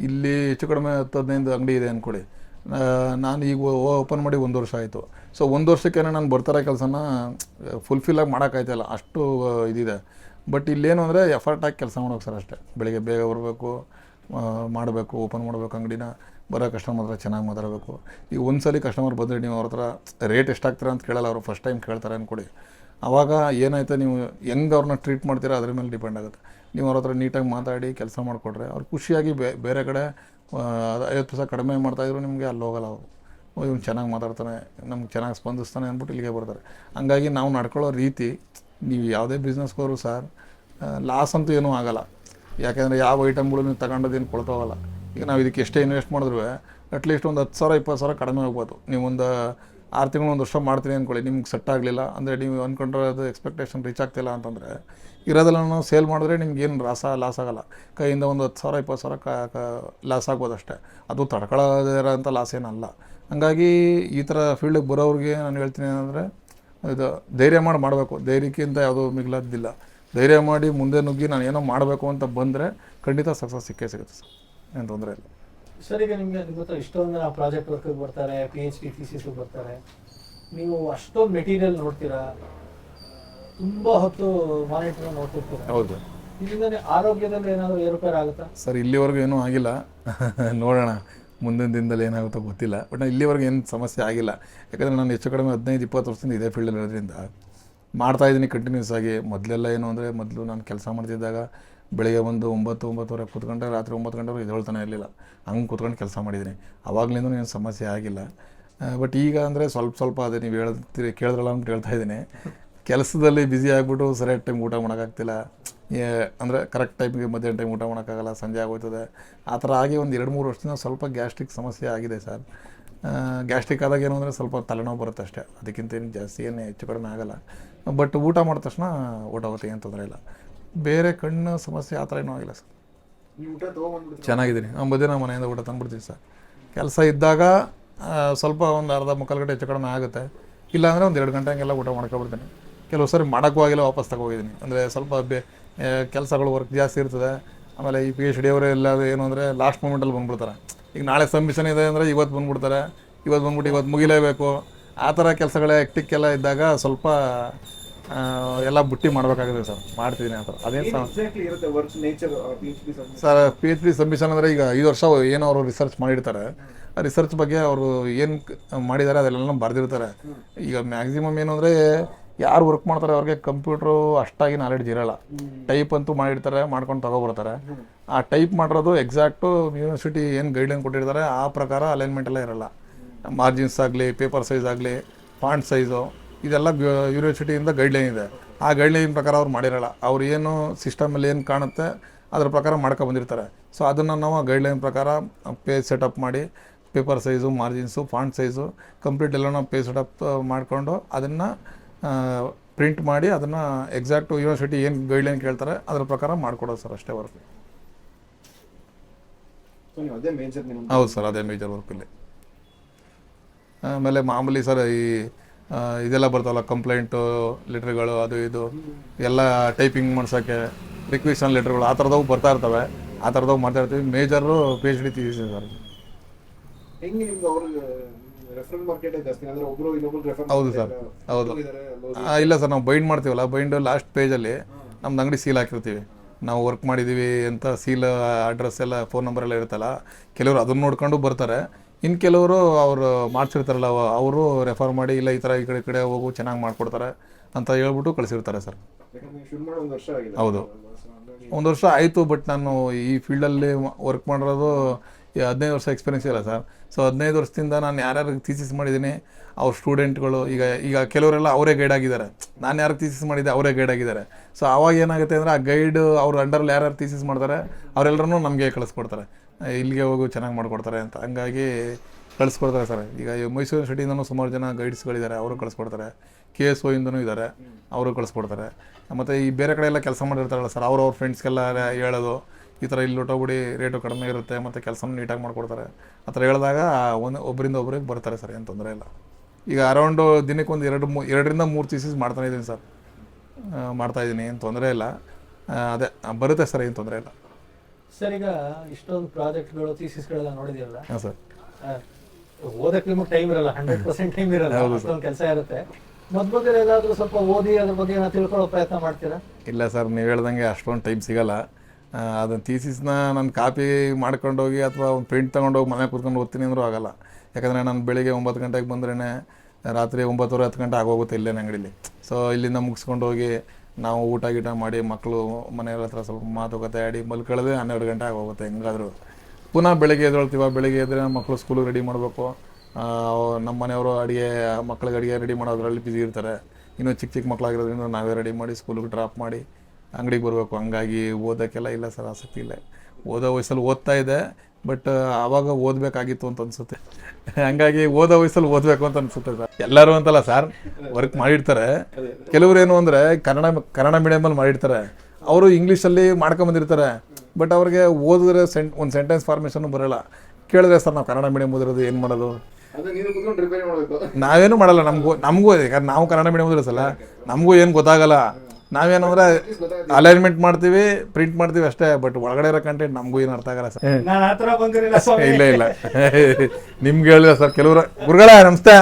ಇಲ್ಲಿ ಹೆಚ್ಚು ಕಡಿಮೆ ಹತ್ತು ಹದಿನೈದು ಅಂಗಡಿ ಇದೆ ಅಂದ್ಕೊಳ್ಳಿ ನಾನು ಈಗ ಓಪನ್ ಮಾಡಿ ಒಂದು ವರ್ಷ ಆಯಿತು. ಸೊ ಒಂದು ವರ್ಷಕ್ಕೆ ನಾನು ಬರ್ತಾರೆ ಕೆಲಸನ ಫುಲ್ಫಿಲ್ಲಾಗಿ ಮಾಡೋಕ್ಕಾಯ್ತಲ್ಲ ಅಷ್ಟು ಇದಿದೆ. ಬಟ್ ಇಲ್ಲೇನು ಅಂದರೆ ಎಫರ್ಟ್ ಹಾಕಿ ಕೆಲಸ ಮಾಡೋಕೆ ಸರ್ ಅಷ್ಟೇ. ಬೆಳಿಗ್ಗೆ ಬೇಗ ಬರಬೇಕು ಮಾಡಬೇಕು ಓಪನ್ ಮಾಡಬೇಕು ಅಂಗಡಿನ. ಬರೋ ಕಸ್ಟಮರ್ ಹತ್ರ ಚೆನ್ನಾಗಿ ಮಾತಾಡಬೇಕು. ಈಗ ಒಂದು ಕಸ್ಟಮರ್ ಬಂದರೆ ನೀವು ಅವ್ರ ಹತ್ರ ರೇಟ್ ಎಷ್ಟಾಗ್ತೀರ ಅಂತ ಕೇಳಲ್ಲ, ಅವರು ಫಸ್ಟ್ ಟೈಮ್ ಕೇಳ್ತಾರೆ ಅಂದ್ಕೊಡಿ ಆವಾಗ ಏನಾಯ್ತು, ನೀವು ಹೆಂಗೆ ಅವ್ರನ್ನ ಟ್ರೀಟ್ ಮಾಡ್ತೀರಾ ಅದ್ರ ಮೇಲೆ ಡಿಪೆಂಡ್ ಆಗುತ್ತೆ. ನೀವು ಅವ್ರ ಹತ್ರ ನೀಟಾಗಿ ಮಾತಾಡಿ ಕೆಲಸ ಮಾಡಿಕೊಟ್ರೆ ಅವ್ರು ಖುಷಿಯಾಗಿ ಬೇರೆ ಕಡೆ ಐವತ್ತು ಪೈಸೆ ಕಡಿಮೆ ಮಾಡ್ತಾಯಿದ್ರು ನಿಮಗೆ ಅಲ್ಲಿ ಹೋಗಲ್ಲ ಅವರು. ಇವ್ನು ಚೆನ್ನಾಗಿ ಮಾತಾಡ್ತಾನೆ, ನಮ್ಗೆ ಚೆನ್ನಾಗಿ ಸ್ಪಂದಿಸ್ತಾನೆ ಅಂದ್ಬಿಟ್ಟು ಇಲ್ಲಿಗೆ ಬರ್ತಾರೆ. ಹಂಗಾಗಿ ನಾವು ನಡ್ಕೊಳ್ಳೋ ರೀತಿ, ನೀವು ಯಾವುದೇ ಬಿಸ್ನೆಸ್ಗೋರು ಸರ್ ಲಾಸ್ ಅಂತೂ ಏನೂ ಆಗಲ್ಲ. ಯಾಕೆಂದರೆ ಯಾವ ಐಟಮ್ಗಳು ನೀವು ತಗೊಂಡೋದೇನು ಕೊಳ್ತೋಗಲ್ಲ ಈಗ ನಾವು ಇದಕ್ಕೆ ಎಷ್ಟೇ ಇನ್ವೆಸ್ಟ್ ಮಾಡಿದ್ರು ಅಟ್ಲೀಸ್ಟ್ ಒಂದು ಹತ್ತು ಸಾವಿರ ಇಪ್ಪತ್ತು ಸಾವಿರ ಕಡಿಮೆ ಆಗ್ಬೋದು. ನೀವು ಒಂದು, ಆರು ತಿಂಗಳು ಒಂದು ವರ್ಷ ಮಾಡ್ತೀನಿ ಅಂದ್ಕೊಳ್ಳಿ ನಿಮ್ಗೆ ಸೆಟ್ ಆಗಲಿಲ್ಲ. ಅಂದರೆ ನೀವು ಅಂದ್ಕೊಂಡಿರೋದು ಎಕ್ಸ್ಪೆಕ್ಟೇಷನ್ ರೀಚ್ ಆಗ್ತಿಲ್ಲ ಅಂತಂದರೆ ಇರೋದೆಲ್ಲ ನಾವು ಸೇಲ್ ಮಾಡಿದ್ರೆ ನಿಮ್ಗೆ ಏನು ರಾಸ ಲಾಸ್ ಆಗೋಲ್ಲ. ಕೈಯಿಂದ ಒಂದು ಹತ್ತು ಸಾವಿರ, ಇಪ್ಪತ್ತು ಸಾವಿರ ಕ ಲಾಸ್ ಆಗ್ಬೋದು ಅಷ್ಟೇ. ಅದು ತಡ್ಕೊಳ್ಳೋದಿರೋಂಥ ಲಾಸ್ ಏನಲ್ಲ ಹಾಗಾಗಿ ಈ ಥರ ಫೀಲ್ಡಿಗೆ ಬರೋರಿಗೆ ನಾನು ಹೇಳ್ತೀನಿ ಏನಂದರೆ, ಇದು ಧೈರ್ಯ ಮಾಡಿ ಮಾಡಬೇಕು. ಧೈರ್ಯಕ್ಕಿಂತ ಯಾವುದೂ ಮಿಗಿಲಾದ್ದಿಲ್ಲ ಧೈರ್ಯ ಮಾಡಿ ಮುಂದೆ ನುಗ್ಗಿ ನಾನು ಏನೋ ಮಾಡಬೇಕು ಅಂತ ಬಂದರೆ ಖಂಡಿತ ಸಕ್ಸಸ್ ಸಿಕ್ಕೇ ಸಿಗುತ್ತೆ ಸರ್. ಏನು ತೊಂದರೆ ಇಲ್ಲ. ಸರ್ ಈಗ ನಿಮಗೆ ಗೊತ್ತಾ ಇಷ್ಟೊಂದು ಪ್ರಾಜೆಕ್ಟ್ ವರ್ಕ್ ಬರ್ತಾರೆ ಪಿ ಎಚ್ ಡಿ ಥೀಸಿಸ್ಗೆ ಬರ್ತಾರೆ. ನೀವು ಅಷ್ಟೊಂದು ಮೆಟೀರಿಯಲ್ ನೋಡ್ತೀರಾ? ತುಂಬ ಹೊತ್ತು ಮಾನಿಟರ್ ನೋಡ್ತಿರ್ತೀರಾ? ಹೌದು. ಇದರಿಂದ ಆರೋಗ್ಯದಲ್ಲಿ ಏನಾದರೂ ಏರುಪೇರು ಆಗುತ್ತಾ? ಸರ್ ಇಲ್ಲಿವರೆಗೂ ಏನೂ ಆಗಿಲ್ಲ. ನೋಡೋಣ. ಮುಂದಿನ ದಿನದಲ್ಲಿ ಏನಾಗುತ್ತೋ ಗೊತ್ತಿಲ್ಲ. ಬಟ್ ಇಲ್ಲಿವರೆಗೂ ಏನು ಸಮಸ್ಯೆ ಆಗಿಲ್ಲ. ಯಾಕಂದರೆ ನಾನು ಹೆಚ್ಚು ಕಡಿಮೆ ಹದಿನೈದು ಇಪ್ಪತ್ತು ವರ್ಷದಿಂದ ಇದೇ ಫೀಲ್ಡಲ್ಲಿ ಇರೋದ್ರಿಂದ ಮಾಡ್ತಾ ಇದ್ದೀನಿ ಕಂಟಿನ್ಯೂಸ್ ಆಗಿ. ಮೊದಲೆಲ್ಲ ಏನು ಅಂದರೆ ಮೊದಲು ನಾನು ಕೆಲಸ ಮಾಡ್ತಿದ್ದಾಗ ಬೆಳಿಗ್ಗೆ ಒಂದು ಒಂಬತ್ತು, ಒಂಬತ್ತುವರೆ ಕೂತ್ಕೊಂಡ್ರೆ ರಾತ್ರಿ ಒಂಬತ್ತು ಗಂಟೆವರೆಗೆ ಎದ್ದೇಳ್ತಾನೆ ಇರಲಿಲ್ಲ. ಹಂಗೆ ಕೂತ್ಕೊಂಡು ಕೆಲಸ ಮಾಡಿದ್ದೀನಿ ಆವಾಗಲಿಂದ ಏನು ಸಮಸ್ಯೆ ಆಗಿಲ್ಲ. ಬಟ್ ಈಗ ಅಂದರೆ ಸ್ವಲ್ಪ ಸ್ವಲ್ಪ ಅದೇ ನೀವು ಹೇಳ್ತೀರಿ, ಕೇಳಿದ್ರಲ್ಲ ಅಂತ ಹೇಳ್ತಾ ಇದ್ದೀನಿ. ಕೆಲಸದಲ್ಲಿ ಬ್ಯುಸಿ ಆಗಿಬಿಟ್ಟು ಸರಿಯಾದ ಟೈಮ್ ಊಟ ಮಾಡೋಕ್ಕಾಗ್ತಿಲ್ಲ. ಅಂದರೆ ಕರೆಕ್ಟ್ ಟೈಮಿಗೆ ಮಧ್ಯಾಹ್ನ ಟೈಮ್ ಊಟ ಮಾಡೋಕ್ಕಾಗಲ್ಲ, ಸಂಜೆ ಆಗೋಯ್ತದೆ. ಆ ಥರ ಆಗಿ ಒಂದು ಎರಡು, ಮೂರು ವರ್ಷದಿಂದ ಸ್ವಲ್ಪ ಗ್ಯಾಸ್ಟ್ರಿಕ್ ಸಮಸ್ಯೆ ಆಗಿದೆ ಸರ್. ಗ್ಯಾಸ್ಟ್ರಿಕ್ ಆದಾಗ ಏನು ಅಂದರೆ ಸ್ವಲ್ಪ ತಲೆನೋವು ಬರುತ್ತೆ ಅಷ್ಟೇ. ಅದಕ್ಕಿಂತ ಏನು ಜಾಸ್ತಿ ಏನು ಹೆಚ್ಚು ಕಡಿಮೆ ಆಗೋಲ್ಲ. ಬಟ್ ಊಟ ಮಾಡಿದ ತಕ್ಷಣ ಊಟ ಹೋಗುತ್ತೆ ಏನು ತೊಂದರೆ ಇಲ್ಲ. ಬೇರೆ ಕಣ್ಣು ಸಮಸ್ಯೆ ಆ ಥರ ಏನೂ ಆಗಿಲ್ಲ ಸರ್. ಚೆನ್ನಾಗಿದ್ದೀನಿ. ನಾನು ಮಧ್ಯಾಹ್ನ ಮನೆಯಿಂದ ಊಟ ತಂದ್ಬಿಡ್ತೀನಿ ಸರ್. ಕೆಲಸ ಇದ್ದಾಗ ಸ್ವಲ್ಪ ಒಂದು ಅರ್ಧ ಮುಕ್ಕಾಲು ಗಂಟೆ ಹೆಚ್ಚು ಕಡಿಮೆ ಆಗುತ್ತೆ. ಇಲ್ಲಾಂದರೆ ಒಂದು ಎರಡು ಗಂಟೆ ಹಂಗೆಲ್ಲ ಊಟ ಮಾಡ್ಕೊಬಿಡ್ತೀನಿ. ಕೆಲವು ಸರಿ ಮಾಡೋಕ್ಕೂ ಆಗಿಲ್ಲ ವಾಪಸ್ ತಗೋಗಿದ್ದೀನಿ. ಅಂದರೆ ಸ್ವಲ್ಪ ಬೆ ಕೆಲಸಗಳು ವರ್ಕ್ ಜಾಸ್ತಿ ಇರ್ತದೆ. ಆಮೇಲೆ ಈ ಪಿ ಎಚ್ ಡಿ ಅವರು ಎಲ್ಲ ಏನು ಅಂದರೆ ಲಾಸ್ಟ್ ಮೂಮೆಂಟಲ್ಲಿ ಬಂದ್ಬಿಡ್ತಾರೆ. ಈಗ ನಾಳೆ ಸಬ್ಮಿಷನ್ ಇದೆ ಅಂದರೆ ಇವತ್ತು ಬಂದ್ಬಿಡ್ತಾರೆ. ಇವತ್ತು ಬಂದ್ಬಿಟ್ಟು ಇವತ್ತು ಮುಗಿಲೇಬೇಕು. ಆ ಥರ ಕೆಲಸಗಳೇ ಆ್ಯಕ್ಟಿಕ್ ಎಲ್ಲ ಇದ್ದಾಗ ಸ್ವಲ್ಪ ಎಲ್ಲ ಬುಟ್ಟಿ ಮಾಡಬೇಕಾಗುತ್ತೆ ಸರ್. ಮಾಡ್ತಿದ್ದೀನಿ ಅಂತ ಅದೇನು P sir P H D submission ಅಂದರೆ ಈಗ ಐದು ವರ್ಷ ಏನೋ ಅವರು ರಿಸರ್ಚ್ ಮಾಡಿರ್ತಾರೆ. ಆ ರಿಸರ್ಚ್ ಬಗ್ಗೆ ಅವರು ಏನು ಮಾಡಿದ್ದಾರೆ ಅದೆಲ್ಲ ಬರೆದಿರ್ತಾರೆ. ಈಗ ಮ್ಯಾಕ್ಸಿಮಮ್ ಏನು ಅಂದರೆ ಯಾರು ವರ್ಕ್ ಮಾಡ್ತಾರೆ ಅವ್ರಿಗೆ ಕಂಪ್ಯೂಟ್ರು ಅಷ್ಟಾಗಿ ನಾಲೆಡ್ಜ್ ಇರಲ್ಲ. ಟೈಪ್ ಅಂತೂ ಮಾಡಿರ್ತಾರೆ ಮಾಡ್ಕೊಂಡು ತಗೊಬರ್ತಾರೆ. ಆ ಟೈಪ್ ಮಾಡಿರೋದು ಎಕ್ಸಾಕ್ಟು ಯೂನಿವರ್ಸಿಟಿ ಏನು ಗೈಡ್ಲೈನ್ ಕೊಟ್ಟಿರ್ತಾರೆ ಆ ಪ್ರಕಾರ ಅಲೈನ್ಮೆಂಟ್ ಎಲ್ಲ ಇರಲ್ಲ. ಮಾರ್ಜಿನ್ಸ್ ಆಗಲಿ ಪೇಪರ್ ಸೈಜ್ ಆಗಲಿ ಫಾಂಟ್ ಸೈಜು ಇದೆಲ್ಲ ಯೂನಿವರ್ಸಿಟಿಯಿಂದ ಗೈಡ್ಲೈನ್ ಇದೆ. ಆ ಗೈಡ್ಲೈನ್ ಪ್ರಕಾರ ಅವ್ರು ಮಾಡಿರಲ್ಲ. ಅವ್ರು ಏನು ಸಿಸ್ಟಮಲ್ಲಿ ಏನು ಕಾಣುತ್ತೆ ಅದ್ರ ಪ್ರಕಾರ ಮಾಡ್ಕೊ ಬಂದಿರ್ತಾರೆ. ಸೊ ಅದನ್ನು ನಾವು ಗೈಡ್ಲೈನ್ ಪ್ರಕಾರ ಪೇಜ್ ಸೆಟಪ್ ಮಾಡಿ paper size margins font size complete ಎಲ್ಲ ನಾವು ಪೇಜ್ ಸೆಟಪ್ ಮಾಡಿಕೊಂಡು ಅದನ್ನು ಪ್ರಿಂಟ್ ಮಾಡಿ ಅದನ್ನು ಎಕ್ಸಾಕ್ಟ್ ಯೂನಿವರ್ಸಿಟಿ ಏನು ಗೈಡ್ಲೈನ್ ಕೇಳ್ತಾರೆ ಅದ್ರ ಪ್ರಕಾರ ಮಾಡಿಕೊಡೋದು ಸರ್ ಅಷ್ಟೇ ವರ್ಕ್ ಹೌದು ಸರ್ ಅದೇ ಮೇಜರ್ ವರ್ಕ್ ಇಲ್ಲಿ ಆಮೇಲೆ ಮಾಮೂಲಿ ಸರ್ ಈ ಇದೆಲ್ಲ ಬರ್ತಾವಲ್ಲ ಕಂಪ್ಲೇಂಟು ಲೆಟ್ರ್ಗಳು ಅದು ಇದು. ಎಲ್ಲ ಟೈಪಿಂಗ್ ಮಾಡ್ಸೋಕ್ಕೆ ರಿಕ್ವೆಷನ್ ಲೆಟ್ರ್ಗಳು ಆ ಥರದವು ಬರ್ತಾ ಇರ್ತವೆ. ಆ ಥರದವು ಮಾಡ್ತಾ ಇರ್ತೀವಿ. Major P H D thesis sir ಹೌದು ಸರ್. ಹೌದು. ಇಲ್ಲ ಸರ್ ನಾವು ಬೈಂಡ್ ಮಾಡ್ತೀವಲ್ಲ ಬೈಂಡ್ ಲಾಸ್ಟ್ ಪೇಜಲ್ಲಿ ನಮ್ದು ಅಂಗಡಿ ಸೀಲ್ ಹಾಕಿರ್ತೀವಿ. ನಾವು ವರ್ಕ್ ಮಾಡಿದ್ದೀವಿ ಅಂತ ಸೀಲ್ ಅಡ್ರೆಸ್ ಎಲ್ಲ ಫೋನ್ ನಂಬರ್ ಎಲ್ಲ ಇರುತ್ತಲ್ಲ ಕೆಲವರು ಅದನ್ನ ನೋಡ್ಕೊಂಡು ಬರ್ತಾರೆ. ಇನ್ನು ಕೆಲವರು ಅವರು ಮಾಡ್ಸಿರ್ತಾರಲ್ಲ ಅವರು ರೆಫರ್ ಮಾಡಿ ಇಲ್ಲ ಈ ಥರ ಈ ಕಡೆ ಕಡೆ ಹೋಗು ಚೆನ್ನಾಗಿ ಮಾಡ್ಕೊಡ್ತಾರೆ ಅಂತ ಹೇಳ್ಬಿಟ್ಟು ಕಳಿಸಿರ್ತಾರೆ ಸರ್. ಹೌದು. ಒಂದು ವರ್ಷ ಆಯಿತು ಬಟ್ ನಾನು ಈ ಫೀಲ್ಡಲ್ಲಿ ವರ್ಕ್ ಮಾಡಿರೋದು ಹದಿನೈದು ವರ್ಷ ಎಕ್ಸ್ಪೀರಿಯನ್ಸ್ ಇಲ್ಲ ಸರ್. ಸೊ ಹದಿನೈದು ವರ್ಷದಿಂದ ನಾನು ಯಾರ್ಯಾರು ಥೀಸಿಸ್ ಮಾಡಿದ್ದೀನಿ ಅವ್ರ ಸ್ಟೂಡೆಂಟ್ಗಳು ಈಗ ಈಗ ಕೆಲವರೆಲ್ಲ ಅವರೇ ಗೈಡ್ ಆಗಿದ್ದಾರೆ. ನಾನು ಯಾರು ಥೀಸಿಸ್ ಮಾಡಿದ್ದೆ ಅವರೇ ಗೈಡ್ ಆಗಿದ್ದಾರೆ. ಸೊ ಆವಾಗ ಏನಾಗುತ್ತೆ ಅಂದರೆ ಆ ಗೈಡ್ ಅವ್ರ ಅಂಡರಲ್ಲಿ ಯಾರ್ಯಾರು ಥೀಸಿಸ್ ಮಾಡ್ತಾರೆ ಅವರೆಲ್ಲರೂ ನಮಗೆ ಕಳಿಸ್ಕೊಡ್ತಾರೆ. ಇಲ್ಲಿಗೆ ಹೋಗು, ಚೆನ್ನಾಗಿ ಮಾಡಿಕೊಡ್ತಾರೆ ಅಂತ. ಹಂಗಾಗಿ ಕಳಿಸ್ಕೊಡ್ತಾರೆ ಸರ್. ಈಗ ಮೈಸೂರು ಸಿಟಿಯಿಂದನೂ ಸುಮಾರು ಜನ ಗೈಡ್ಸ್ಗಳಿದ್ದಾರೆ, ಅವರು ಕಳಿಸ್ಕೊಡ್ತಾರೆ. ಕೆ ಎಸ್ ಒಯಿಂದನೂ ಇದ್ದಾರೆ, ಅವರು ಕಳಿಸ್ಕೊಡ್ತಾರೆ. ಮತ್ತು ಈ ಬೇರೆ ಕಡೆ ಎಲ್ಲ ಕೆಲಸ ಮಾಡಿರ್ತಾರಲ್ಲ ಸರ್, ಅವ್ರವ್ರ ಫ್ರೆಂಡ್ಸ್ಗೆಲ್ಲ ಹೇಳೋದು, ಈ ಥರ ಇಲ್ಲಿ ಲೋಟೋಗುಡಿ ರೇಟು ಕಡಿಮೆ ಇರುತ್ತೆ, ಮತ್ತು ಕೆಲಸನೂ ನೀಟಾಗಿ ಮಾಡಿಕೊಡ್ತಾರೆ. ಆ ಥರ ಹೇಳಿದಾಗ ಒಂದು ಒಬ್ಬರಿಂದ ಒಬ್ಬರಿಗೆ ಬರ್ತಾರೆ ಸರ್, ಏನು ತೊಂದರೆ ಇಲ್ಲ. ಈಗ ಅರೌಂಡು ದಿನಕ್ಕೆ ಒಂದು ಎರಡು ಮೂ, ಎರಡರಿಂದ ಮೂರು ಥೀಸಿಸ್ ಮಾಡ್ತಾನೆ ಇದ್ದೀನಿ ಸರ್. ಮಾಡ್ತಾಯಿದ್ದೀನಿ ಏನು ತೊಂದರೆ ಇಲ್ಲ. ಅದೇ, ಬರುತ್ತೆ ಸರ್, ಏನು ತೊಂದರೆ ಇಲ್ಲ. ಸರ್ ಈಗ ಇಷ್ಟೊಂದು ಪ್ರಾಜೆಕ್ಟ್ಗಳು ಥೀಸಿಸ್ಗಳೆಲ್ಲ ನೋಡಿದಿರಲ್ಲ ಹಾಂ ಸರ್. ಓದಕ್ಕೆ ನಿಮಗೆ ಟೈಮ್ ಇರಲ್ಲ ಹಂಡ್ರೆಡ್ ಪರ್ಸೆಂಟ್ ಟೈಮ್ ಇರಲ್ಲ ಅಷ್ಟೊಂದು ಕೆಲಸ ಇರುತ್ತೆ. ಮೊದ್ಲು ಏನಾದರೂ ಸ್ವಲ್ಪ ಓದಿ ಅದ್ರ ಬಗ್ಗೆ ಏನೋ ತಿಳ್ಕೊಳ್ಳೋ ಪ್ರಯತ್ನ ಮಾಡ್ತೀರಾ? ಇಲ್ಲ ಸರ್ ನೀವು ಹೇಳ್ದಂಗೆ ಅಷ್ಟೊಂದು ಟೈಮ್ ಸಿಗಲ್ಲ. ಅದನ್ನು ಅದನ್ನ ಥೀಸಿಸ್ನ ನಾನು ಕಾಪಿ ಮಾಡ್ಕೊಂಡೋಗಿ ಅಥವಾ ಒಂದು ಪ್ರಿಂಟ್ ತೊಗೊಂಡೋಗಿ ಮನೆ ಕುತ್ಕೊಂಡು ಓದ್ತೀನಿ ಅಂದರೂ ಆಗಲ್ಲ. ಯಾಕಂದರೆ ನಾನು ಬೆಳಿಗ್ಗೆ ಒಂಬತ್ತು ಗಂಟೆಗೆ ಬಂದ್ರೇ ರಾತ್ರಿ ಒಂಬತ್ತುವರೆ ಹತ್ತು ಗಂಟೆ ಆಗೋಗುತ್ತೆ ಇಲ್ಲೇ ಅಂಗಡಿಲಿ. ಸೊ ಇಲ್ಲಿಂದ ಮುಗಿಸ್ಕೊಂಡು ಹೋಗಿ ನಾವು ಊಟ ಗೀಟ ಮಾಡಿ ಮಕ್ಕಳು ಮನೆಯವ್ರ ಹತ್ರ ಸ್ವಲ್ಪ ಮಾತುಕತೆ ಆಡಿ ಮಲ್ಕೊಳ್ಳೋದೇ ಹನ್ನೆರಡು ಗಂಟೆ ಆಗೋಗುತ್ತೆ ಹೆಂಗಾದರೂ. ಪುನಃ ಬೆಳಗ್ಗೆ ಎದ್ದೇಳ್ತೀವ? ಬೆಳಗ್ಗೆ ಎದ್ರೆ ಮಕ್ಕಳು ಸ್ಕೂಲಿಗೆ ರೆಡಿ ಮಾಡಬೇಕು. ನಮ್ಮ ಮನೆಯವರು ಅಡುಗೆ, ಮಕ್ಳಿಗೆ ಅಡುಗೆ ರೆಡಿ ಮಾಡೋದ್ರಲ್ಲಿ ಬಿಸಿ ಇರ್ತಾರೆ. ಇನ್ನು ಚಿಕ್ಕ ಚಿಕ್ಕ ಮಕ್ಕಳಾಗಿರೋದ್ರಿಂದ ನಾವೇ ರೆಡಿ ಮಾಡಿ ಸ್ಕೂಲಿಗೆ ಡ್ರಾಪ್ ಮಾಡಿ ಅಂಗಡಿಗೆ ಬರಬೇಕು. ಹಂಗಾಗಿ ಓದೋಕ್ಕೆಲ್ಲ ಇಲ್ಲ ಸರ್, ಆಸಕ್ತಿ ಇಲ್ಲ. ಓದೋ ವಯಸ್ಸಲ್ಲಿ ಓದ್ತಾ ಇದೆ. ಬಟ್ ಆವಾಗ ಓದಬೇಕಾಗಿತ್ತು ಅಂತ ಅನ್ಸುತ್ತೆ. ಹಂಗಾಗಿ ಓದೋ ವಯಸ್ಸಲ್ಲಿ ಓದಬೇಕು ಅಂತ ಅನ್ಸುತ್ತೆ ಸರ್. ಎಲ್ಲರೂ ಅಂತಲ್ಲ ಸರ್ ವರ್ಕ್ ಮಾಡಿರ್ತಾರೆ. ಕೆಲವರು ಏನು ಅಂದರೆ ಕನ್ನಡ ಕನ್ನಡ ಮೀಡಿಯಮಲ್ಲಿ ಮಾಡಿರ್ತಾರೆ. ಅವರು ಇಂಗ್ಲೀಷಲ್ಲಿ ಮಾಡ್ಕೊಂಬಂದಿರ್ತಾರೆ. ಬಟ್ ಅವ್ರಿಗೆ ಓದಿದ್ರೆ ಸೆಂಟ್ ಒಂದು ಸೆಂಟೆನ್ಸ್ ಫಾರ್ಮೇಷನ್ ಬರೋಲ್ಲ. ಕೇಳಿದ್ರೆ ಸರ್ ನಾವು ಕನ್ನಡ ಮೀಡಿಯಮ್ ಓದಿರೋದು ಏನು ಮಾಡೋದು? ನಾವೇನು ಮಾಡಲ್ಲ ನಮಗೂ ನಮಗೂ ಯಾಕಂದ್ರೆ ನಾವು ಕನ್ನಡ ಮೀಡಿಯಮ್ ಸಲ ನಮಗೂ ಏನು ಗೊತ್ತಾಗಲ್ಲ. ನಾವೇನಂದ್ರೆ ಅಲೈನ್ಮೆಂಟ್ ಮಾಡ್ತೀವಿ ಪ್ರಿಂಟ್ ಮಾಡ್ತೀವಿ ಅಷ್ಟೇ ಬಟ್ ಒಳಗಡೆ ಇರೋ ಕಂಟೆಂಟ್ ನಮಗೂ ಏನು ಅರ್ಥ ಆಗಲ್ಲ ಸರ್. ಇಲ್ಲ ಇಲ್ಲ. ನಿಮ್ಗೆ ಹೇಳಿಲ್ಲ ಸರ್ ಕೆಲವರು ಗುರುಗಳ ನಮಸ್ತೆ.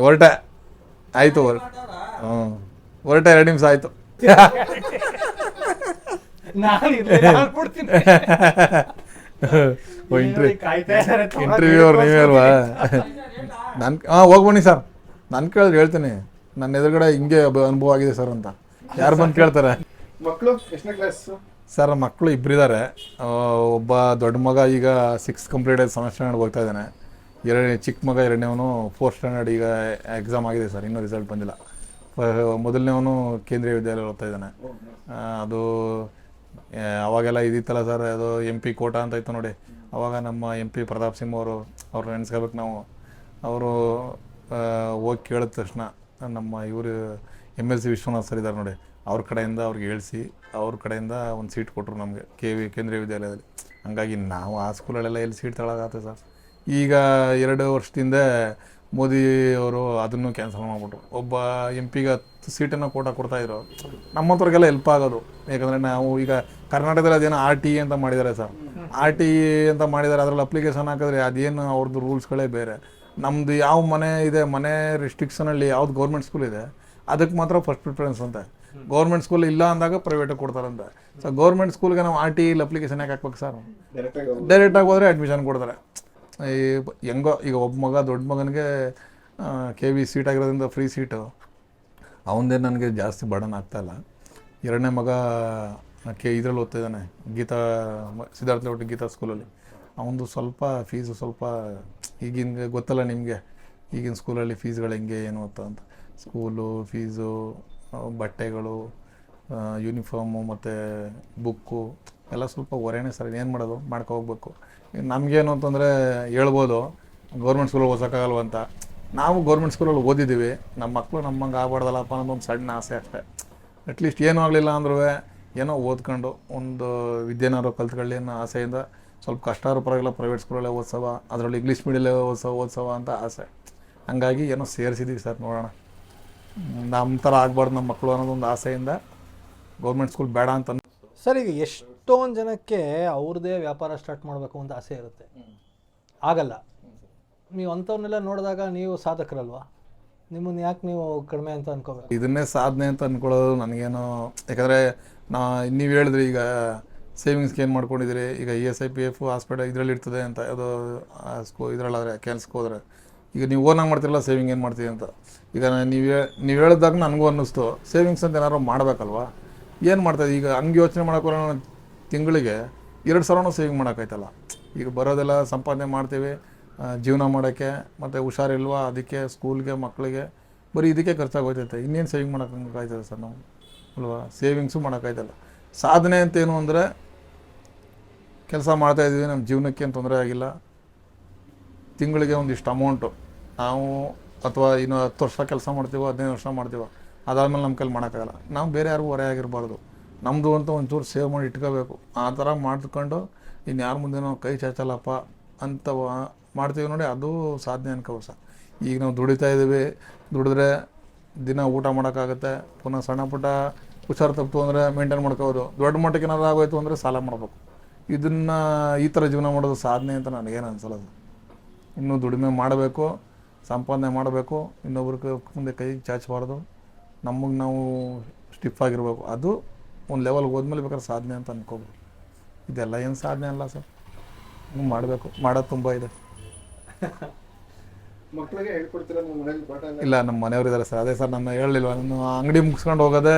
ಹೊರಟ ಆಯ್ತು ಹೊರ ಹ್ಞೂ ಹೊರಟೆ ಎರಡು ನಿಮಿಷ ಆಯ್ತು. ಇಂಟರ್ವ್ಯೂ ಅವ್ರು ನೀವೇ ಅಲ್ವಾ? ನಾನು ಹಾಂ ಹೋಗ್ಬನ್ನಿ ಸರ್. ನಾನು ಕೇಳಿದ್ರೆ ಹೇಳ್ತೀನಿ. ನನ್ನ ಎದುರುಗಡೆ ಹಿಂಗೆ ಅನುಭವ ಆಗಿದೆ ಸರ್ ಅಂತ. ಯಾರು ಬಂದು ಕೇಳ್ತಾರೆ? ಮಕ್ಕಳು ಎಷ್ಟನೇ ಕ್ಲಾಸ್ ಸರ್ ಮಕ್ಕಳು ಇಬ್ಬರಿದ್ದಾರೆ ಒಬ್ಬ ದೊಡ್ಡ ಮಗ ಈಗ ಸಿಕ್ಸ್ ಕಂಪ್ಲೀಟ್ ಆಗಿ ಸೆವೆನ್ ಸ್ಟ್ಯಾಂಡರ್ಡ್ ಹೋಗ್ತಾ ಇದ್ದಾನೆ. ಎರಡನೇ ಚಿಕ್ಕ ಮಗ ಎರಡನೇವನು ಫೋರ್ತ್ ಸ್ಟ್ಯಾಂಡರ್ಡ್ ಈಗ ಎಕ್ಸಾಮ್ ಆಗಿದೆ ಸರ್ ಇನ್ನೂ ರಿಸಲ್ಟ್ ಬಂದಿಲ್ಲ. ಮೊದಲನೇವನು ಕೇಂದ್ರೀಯ ವಿದ್ಯಾಲಯ ಓದ್ತಾ ಇದ್ದಾನೆ. ಆ, ಅದು ಆ, ಅವಾಗೆಲ್ಲ ಇದಿತ್ತಲ್ಲ ಸರ್ ಅದು ಎಂ ಪಿ ಕೋಟ ಅಂತ ಇತ್ತು ನೋಡಿ. ಅವಾಗ ನಮ್ಮ ಎಂ ಪಿ ಪ್ರತಾಪ್ ಸಿಂಹ ಅವರು ಅವ್ರು ನೆನೆಸ್ಕೋಬೇಕು ನಾವು. ಅವರು ಹೋಗಿ ಕೇಳಿದ ತಕ್ಷಣ ನಮ್ಮ ಇವರು M L C Vishwanath sir ಇದ್ದಾರೆ ನೋಡಿ, ಅವ್ರ ಕಡೆಯಿಂದ ಅವ್ರಿಗೆ ಹೇಳಿಸಿ, ಅವ್ರ ಕಡೆಯಿಂದ ಒಂದು ಸೀಟ್ ಕೊಟ್ಟರು ನಮಗೆ, ಕೆ ವಿ ಕೇಂದ್ರೀಯ ವಿದ್ಯಾಲಯದಲ್ಲಿ. ಹಂಗಾಗಿ ನಾವು ಆ ಸ್ಕೂಲಲ್ಲೆಲ್ಲ ಎಲ್ಲಿ ಸೀಟ್ ತಗೊಳ್ಳೋದಾಗ್ತದೆ ಸರ್? ಈಗ ಎರಡು ವರ್ಷದಿಂದ ಮೋದಿ ಅವರು ಅದನ್ನು ಕ್ಯಾನ್ಸಲ್ ಮಾಡಿಬಿಟ್ರು. ಒಬ್ಬ ಎಂ ಪಿಗೆ ಹತ್ತು ಸೀಟನ್ನು ಕೋಟ ಕೊಡ್ತಾಯಿದ್ರು ನಮ್ಮಂಥವ್ರಿಗೆಲ್ಲ ಹೆಲ್ಪ್ ಆಗೋದು. ಯಾಕಂದರೆ ನಾವು ಈಗ ಕರ್ನಾಟಕದಲ್ಲಿ ಅದೇನೋ ಆರ್ ಟಿ ಅಂತ ಮಾಡಿದ್ದಾರೆ ಸರ್. ಆರ್ ಟಿ ಅಂತ ಮಾಡಿದ್ದಾರೆ ಅದರಲ್ಲಿ ಅಪ್ಲಿಕೇಶನ್ ಹಾಕಿದ್ರೆ ಅದೇನು ಅವ್ರದ್ದು ರೂಲ್ಸ್ಗಳೇ ಬೇರೆ. ನಮ್ಮದು ಯಾವ ಮನೆ ಇದೆ ಮನೆ ರಿಸ್ಟ್ರಿಕ್ಷನಲ್ಲಿ ಯಾವ್ದು ಗೌರ್ಮೆಂಟ್ ಸ್ಕೂಲ್ ಇದೆ ಅದಕ್ಕೆ ಮಾತ್ರ ಫಸ್ಟ್ ಪ್ರಿಫರೆನ್ಸ್ ಅಂತ. ಗೌರ್ಮೆಂಟ್ ಸ್ಕೂಲ್ ಇಲ್ಲ ಅಂದಾಗ ಪ್ರೈವೇಟಿಗೆ ಕೊಡ್ತಾರಂತೆ ಸೊ ಗೌರ್ಮೆಂಟ್ ಸ್ಕೂಲ್ಗೆ ನಾವು ಆರ್ ಟಿ ಇಲ್ಲಿ ಅಪ್ಲಿಕೇಶನ್ ಯಾಕೆ ಹಾಕ್ಬೇಕು ಸರ್ ಡೈರೆಕ್ಟ್ ಆಗಿ ಡೈರೆಕ್ಟಾಗಿ ಹೋದರೆ ಅಡ್ಮಿಷನ್ ಕೊಡ್ತಾರೆ. ಈ ಹೆಂಗೋ ಈಗ ಒಬ್ಬ ಮಗ ದೊಡ್ಡ ಮಗನಿಗೆ ಕೆ ವಿ ಸೀಟ್ ಆಗಿರೋದ್ರಿಂದ ಫ್ರೀ ಸೀಟು ಅವನದೇ ನನಗೆ ಜಾಸ್ತಿ ಬಡನ್ ಆಗ್ತಾಯಿಲ್ಲ ಎರಡನೇ ಮಗ ಕೆ ಇದರಲ್ಲಿ ಓದ್ತಾ ಇದ್ದಾನೆ ಗೀತಾ ಸಿದ್ಧಾರ್ಥ ಗೀತಾ ಸ್ಕೂಲಲ್ಲಿ ಅವನದು ಸ್ವಲ್ಪ ಫೀಸು ಸ್ವಲ್ಪ ಈಗಿನ ಗೊತ್ತಲ್ಲ ನಿಮಗೆ. ಈಗಿನ ಸ್ಕೂಲಲ್ಲಿ ಫೀಸ್ಗಳು ಹೆಂಗೆ, ಏನು ಅಂತ ಅಂತ. ಸ್ಕೂಲು ಫೀಸು ಬಟ್ಟೆಗಳು ಯೂನಿಫಾರ್ಮು ಮತ್ತು ಬುಕ್ಕು ಎಲ್ಲ ಸ್ವಲ್ಪ ಹೊರೆನೇ ಸರ್, ಏನು ಮಾಡೋದು, ಮಾಡ್ಕೊ ಹೋಗ್ಬೇಕು. ನಮಗೇನು ಅಂತಂದರೆ ಹೇಳ್ಬೋದು ಗೌರ್ಮೆಂಟ್ ಸ್ಕೂಲಲ್ಲಿ ಓದೋಕ್ಕಾಗಲ್ವ ಅಂತ. ನಾವು ಗೌರ್ಮೆಂಟ್ ಸ್ಕೂಲಲ್ಲಿ ಓದಿದ್ದೀವಿ. ನಮ್ಮ ಮಕ್ಕಳು ನಮ್ಮಂಗೆ ಆಗ್ಬಾರ್ದಲ್ಲಪ್ಪ ಅನ್ನೋದು ಒಂದು ಸಣ್ಣ ಆಸೆ ಅಷ್ಟೇ. ಅಟ್ಲೀಸ್ಟ್ ಏನೂ ಆಗಲಿಲ್ಲ ಅಂದ್ರೂ ಏನೋ ಓದ್ಕೊಂಡು, ಒಂದು ವಿದ್ಯೆನಾರು ಕಲ್ತ್ಕೊಳ್ಳಿ ಅನ್ನೋ ಆಸೆಯಿಂದ ಸ್ವಲ್ಪ ಕಷ್ಟಾರು ಪರವಾಗಿಲ್ಲ ಪ್ರೈವೇಟ್ ಸ್ಕೂಲಲ್ಲೇ ಓದ್ಸವ ಅದರಲ್ಲಿ ಇಂಗ್ಲೀಷ್ ಮೀಡಿಯಲ್ಲೇ ಓದ್ಸವ ಓದ್ಸವ ಅಂತ ಆಸೆ. ಹಂಗಾಗಿ ಏನೋ ಸೇರಿಸಿದ್ದೀವಿ ಸರ್ ನೋಡೋಣ. ನಮ್ಮ ಥರ ಆಗಬಾರ್ದು ನಮ್ಮ ಮಕ್ಕಳು ಅನ್ನೋದೊಂದು ಆಸೆಯಿಂದ ಗೌರ್ಮೆಂಟ್ ಸ್ಕೂಲ್ ಬೇಡ ಅಂತ ಸರ್ ಈಗ ಎಷ್ಟೊಂದು ಜನಕ್ಕೆ ಅವ್ರದ್ದೇ ವ್ಯಾಪಾರ ಸ್ಟಾರ್ಟ್ ಮಾಡಬೇಕು ಅಂತ ಆಸೆ ಇರುತ್ತೆ. ಆಗಲ್ಲ. ನೀವು ಅಂಥವ್ರನ್ನೆಲ್ಲ ನೋಡಿದಾಗ ನೀವು ಸಾಧಕರಲ್ವಾ? ನಿಮ್ಮನ್ನು ಯಾಕೆ ನೀವು ಕಡಿಮೆ ಅಂತ ಅನ್ಕೋಬೇಕು? ಇದನ್ನೇ ಸಾಧನೆ ಅಂತ ಅಂದ್ಕೊಳ್ಳೋದು ನನಗೇನು ಯಾಕಂದರೆ ನಾ ನೀವು ಹೇಳಿದ್ರಿ ಈಗ ಸೇವಿಂಗ್ಸ್ ಏನು ಮಾಡ್ಕೊಂಡಿದ್ದೀರಿ? ಈಗ E S I P F hospital ಇದರಲ್ಲಿ ಇರ್ತದೆ ಅಂತ. ಅದು ಸ್ಕೂ, ಇದರಲ್ಲಾದರೆ, ಕೆಲ್ಸಕ್ಕೆ ಹೋದ್ರೆ. ಈಗ ನೀವು ಓನಾಗಿ ಮಾಡ್ತಿರಲ್ಲ ಸೇವಿಂಗ್ ಏನು ಮಾಡ್ತೀವಿ ಅಂತ. ಈಗ ನೀವು ನೀವು ಹೇಳಿದಾಗ ನನಗೂ ಅನ್ನಿಸ್ತು. ಸೇವಿಂಗ್ಸ್ ಅಂತ ಏನಾದ್ರು ಮಾಡಬೇಕಲ್ವಾ? ಏನು ಮಾಡ್ತಾಯಿದ್ದೆ ಈಗ ಹಂಗೆ ಯೋಚನೆ ಮಾಡೋಕ್ಕೂ ತಿಂಗಳಿಗೆ ಎರಡು ಸಾವಿರನೂ ಸೇವಿಂಗ್ ಮಾಡೋಕ್ಕಾಯ್ತಲ್ಲ ಈಗ ಬರೋದೆಲ್ಲ ಸಂಪಾದನೆ ಮಾಡ್ತೀವಿ. ಜೀವನ ಮಾಡೋಕ್ಕೆ, ಮತ್ತು ಹುಷಾರಿಲ್ವಾ? ಅದಕ್ಕೆ ಸ್ಕೂಲ್ಗೆ ಮಕ್ಕಳಿಗೆ ಬರೀ ಇದಕ್ಕೆ ಖರ್ಚಾಗೋಯ್ತೈತೆ. ಇನ್ನೇನು ಸೇವಿಂಗ್ ಮಾಡೋಕ್ಕಾಯ್ತದೆ ಸರ್ ನಾವು? ಅಲ್ವಾ? ಸೇವಿಂಗ್ಸು ಮಾಡೋಕ್ಕಾಯ್ತಲ್ಲ ಸಾಧನೆ ಅಂತೇನು ಅಂದರೆ ಕೆಲಸ ಮಾಡ್ತಾಯಿದ್ದೀವಿ ನಮ್ಮ ಜೀವನಕ್ಕೇನು ತೊಂದರೆ ಆಗಿಲ್ಲ. ತಿಂಗಳಿಗೆ ಒಂದಿಷ್ಟು ಅಮೌಂಟು ನಾವು ಅಥವಾ ಇನ್ನು ಹತ್ತು ವರ್ಷ ಕೆಲಸ ಮಾಡ್ತೀವೋ, ಹದಿನೈದು ವರ್ಷ ಮಾಡ್ತೀವೋ, ಅದಾದಮೇಲೆ ನಮ್ಮ ಕೈಲಿ ಮಾಡೋಕ್ಕಾಗಲ್ಲ. ನಾವು ಬೇರೆ ಯಾರಿಗೂ ಹೊರೆ ಆಗಿರಬಾರ್ದು. ನಮ್ಮದು ಅಂತ ಒಂಚೂರು ಸೇವ್ ಮಾಡಿ ಇಟ್ಕೋಬೇಕು. ಆ ಥರ ಮಾಡ್ಕೊಂಡು ಇನ್ನು ಯಾರ ಮುಂದೆ ನಾವು ಕೈ ಚಾಚಲ್ಲಪ್ಪ ಅಂತ ಮಾಡ್ತೀವಿ ನೋಡಿ, ಅದು ಸಾಧನೆ ಅನ್ಕೋಬೋದು ಈಗ ನಾವು ದುಡಿತಾ ಇದ್ದೀವಿ, ದುಡಿದ್ರೆ ದಿನ ಊಟ ಮಾಡೋಕ್ಕಾಗುತ್ತೆ, ಪುನಃ ಸಣ್ಣ ಪುಟ್ಟ ಹುಷಾರು ತಪ್ಪಿತು ಅಂದರೆ ಮೇಂಟೈನ್ ಮಾಡ್ಕೋಬೋದು. ದೊಡ್ಡ ಮಟ್ಟಕ್ಕೆ ಏನಾದರೂ ಆಗೋಯ್ತು ಅಂದರೆ ಸಾಲ ಮಾಡಬೇಕು. ಇದನ್ನು ಈ ಥರ ಜೀವನ ಮಾಡೋದು ಸಾಧನೆ ಅಂತ ನನಗೇನು ಅನ್ಸಲ್ಲ ಇನ್ನೂ ದುಡಿಮೆ ಮಾಡಬೇಕು, ಸಂಪಾದನೆ ಮಾಡಬೇಕು, ಇನ್ನೊಬ್ರಿಗೆ ಮುಂದೆ ಕೈ ಚಾಚಬಾರ್ದು, ನಮಗೆ ನಾವು ಸ್ಟಿಫ್ ಆಗಿರಬೇಕು. ಅದು ಒಂದು ಲೆವೆಲ್ಗೆ ಹೋದ್ಮೇಲೆ ಬೇಕಾದ್ರೆ ಸಾಧನೆ ಅಂತ ಅನ್ಕೋಬೋದು. ಇದೆಲ್ಲ ಏನು ಸಾಧನೆ ಅಲ್ಲ ಸರ್? ಮಾಡಬೇಕು. ಮಾಡೋದು ತುಂಬ ಇದೆ ಮಕ್ಕಳಿಗೆ ಹೇಳ್ಕೊಡ್ತೀರಾ ನಿಮ್ಮ ಮನೇಲಿ ಪಾಠ ಎಲ್ಲ ಇಲ್ಲ ನಮ್ಮ ಮನೆಯವ್ರು ಇದ್ದಾರೆ ಸರ್. ಅದೇ ಸರ್ ನಾನು ಹೇಳಲಿಲ್ವ ನಾನು ಅಂಗಡಿ ಮುಗಿಸ್ಕೊಂಡು ಹೋಗೋದೆ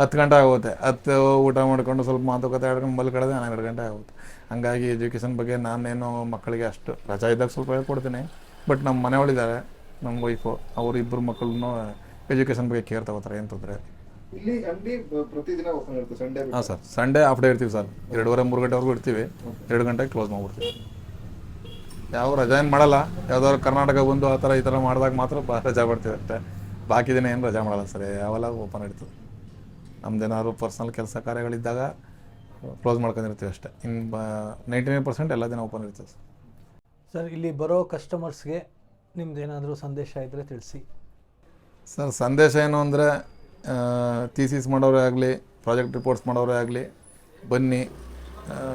ಹತ್ತು ಗಂಟೆ ಆಗುತ್ತೆ. ಹತ್ತು ಊಟ ಮಾಡ್ಕೊಂಡು ಸ್ವಲ್ಪ ಮಾತುಕತೆ ಆಡ್ಕೊಂಡು ಮಲ್ಕೊಳ್ಳೋದೇ ಹನ್ನೆರಡು ಗಂಟೆ ಆಗುತ್ತೆ. ಹಂಗಾಗಿ ಎಜುಕೇಷನ್ ಬಗ್ಗೆ ನಾನೇನು ಮಕ್ಕಳಿಗೆ ಅಷ್ಟು ರಜಾ ಇದ್ದಾಗ ಸ್ವಲ್ಪ ಹೇಳ್ಕೊಡ್ತೀನಿ. ಬಟ್ ನಮ್ಮ ಮನೆಯವಳಿದ್ದಾರೆ ನಮ್ಮ ವೈಫು ಅವ್ರ ಇಬ್ಬರು ಮಕ್ಕಳನ್ನು ಎಜುಕೇಷನ್ ಬಗ್ಗೆ ಕೇರ್ ತಗೋತಾರೆ ಏನು ತೊಂದರೆ ಹಾಂ ಸರ್ ಸಂಡೇ ಆಫ್ ಡೇ ಇರ್ತೀವಿ ಸರ್. ಎರಡೂವರೆ ಮೂರು ಗಂಟೆವರೆಗೂ ಇರ್ತೀವಿ. ಎರಡು ಗಂಟೆಗೆ ಕ್ಲೋಸ್ ಮಾಡ್ಬಿಡ್ತೀವಿ. ಯಾವ ರಜಾ ಏನು ಮಾಡಲ್ಲ. ಯಾವ್ದಾದ್ರು ಕರ್ನಾಟಕ ಬಂದು ಆ ಥರ ಈ ಥರ ಮಾಡಿದಾಗ ಮಾತ್ರ ಬ- ರಜಾ ಬರ್ತೀವಿ ಅಷ್ಟೇ. ಬಾಕಿ ದಿನ ಏನು ರಜಾ ಮಾಡಲ್ಲ ಸರ್. ಯಾವೆಲ್ಲ ಓಪನ್ ಇರ್ತದೆ. ನಮ್ದೇನಾದ್ರು ಪರ್ಸ್ನಲ್ ಕೆಲಸ ಕಾರ್ಯಗಳಿದ್ದಾಗ ಕ್ಲೋಸ್ ಮಾಡ್ಕೊಂಡಿರ್ತೀವಿ ಅಷ್ಟೇ. ಇನ್ನು ಬ ನೈಂಟಿ ನೈನ್ ಪರ್ಸೆಂಟ್ ಎಲ್ಲ ದಿನ ಓಪನ್ ಇರ್ತದೆ ಸರ್. ಸರ್ ಇಲ್ಲಿ ಬರೋ ಕಸ್ಟಮರ್ಸ್ಗೆ ನಿಮ್ದು ಏನಾದರೂ ಸಂದೇಶ ಇದ್ದರೆ ತಿಳಿಸಿ. ಸರ್ ಸಂದೇಶ ಏನು ಅಂದರೆ ಥೀಸಿಸ್ ಮಾಡೋರೇ ಆಗಲಿ ಪ್ರಾಜೆಕ್ಟ್ ರಿಪೋರ್ಟ್ಸ್ ಮಾಡೋರೇ ಆಗಲಿ ಬನ್ನಿ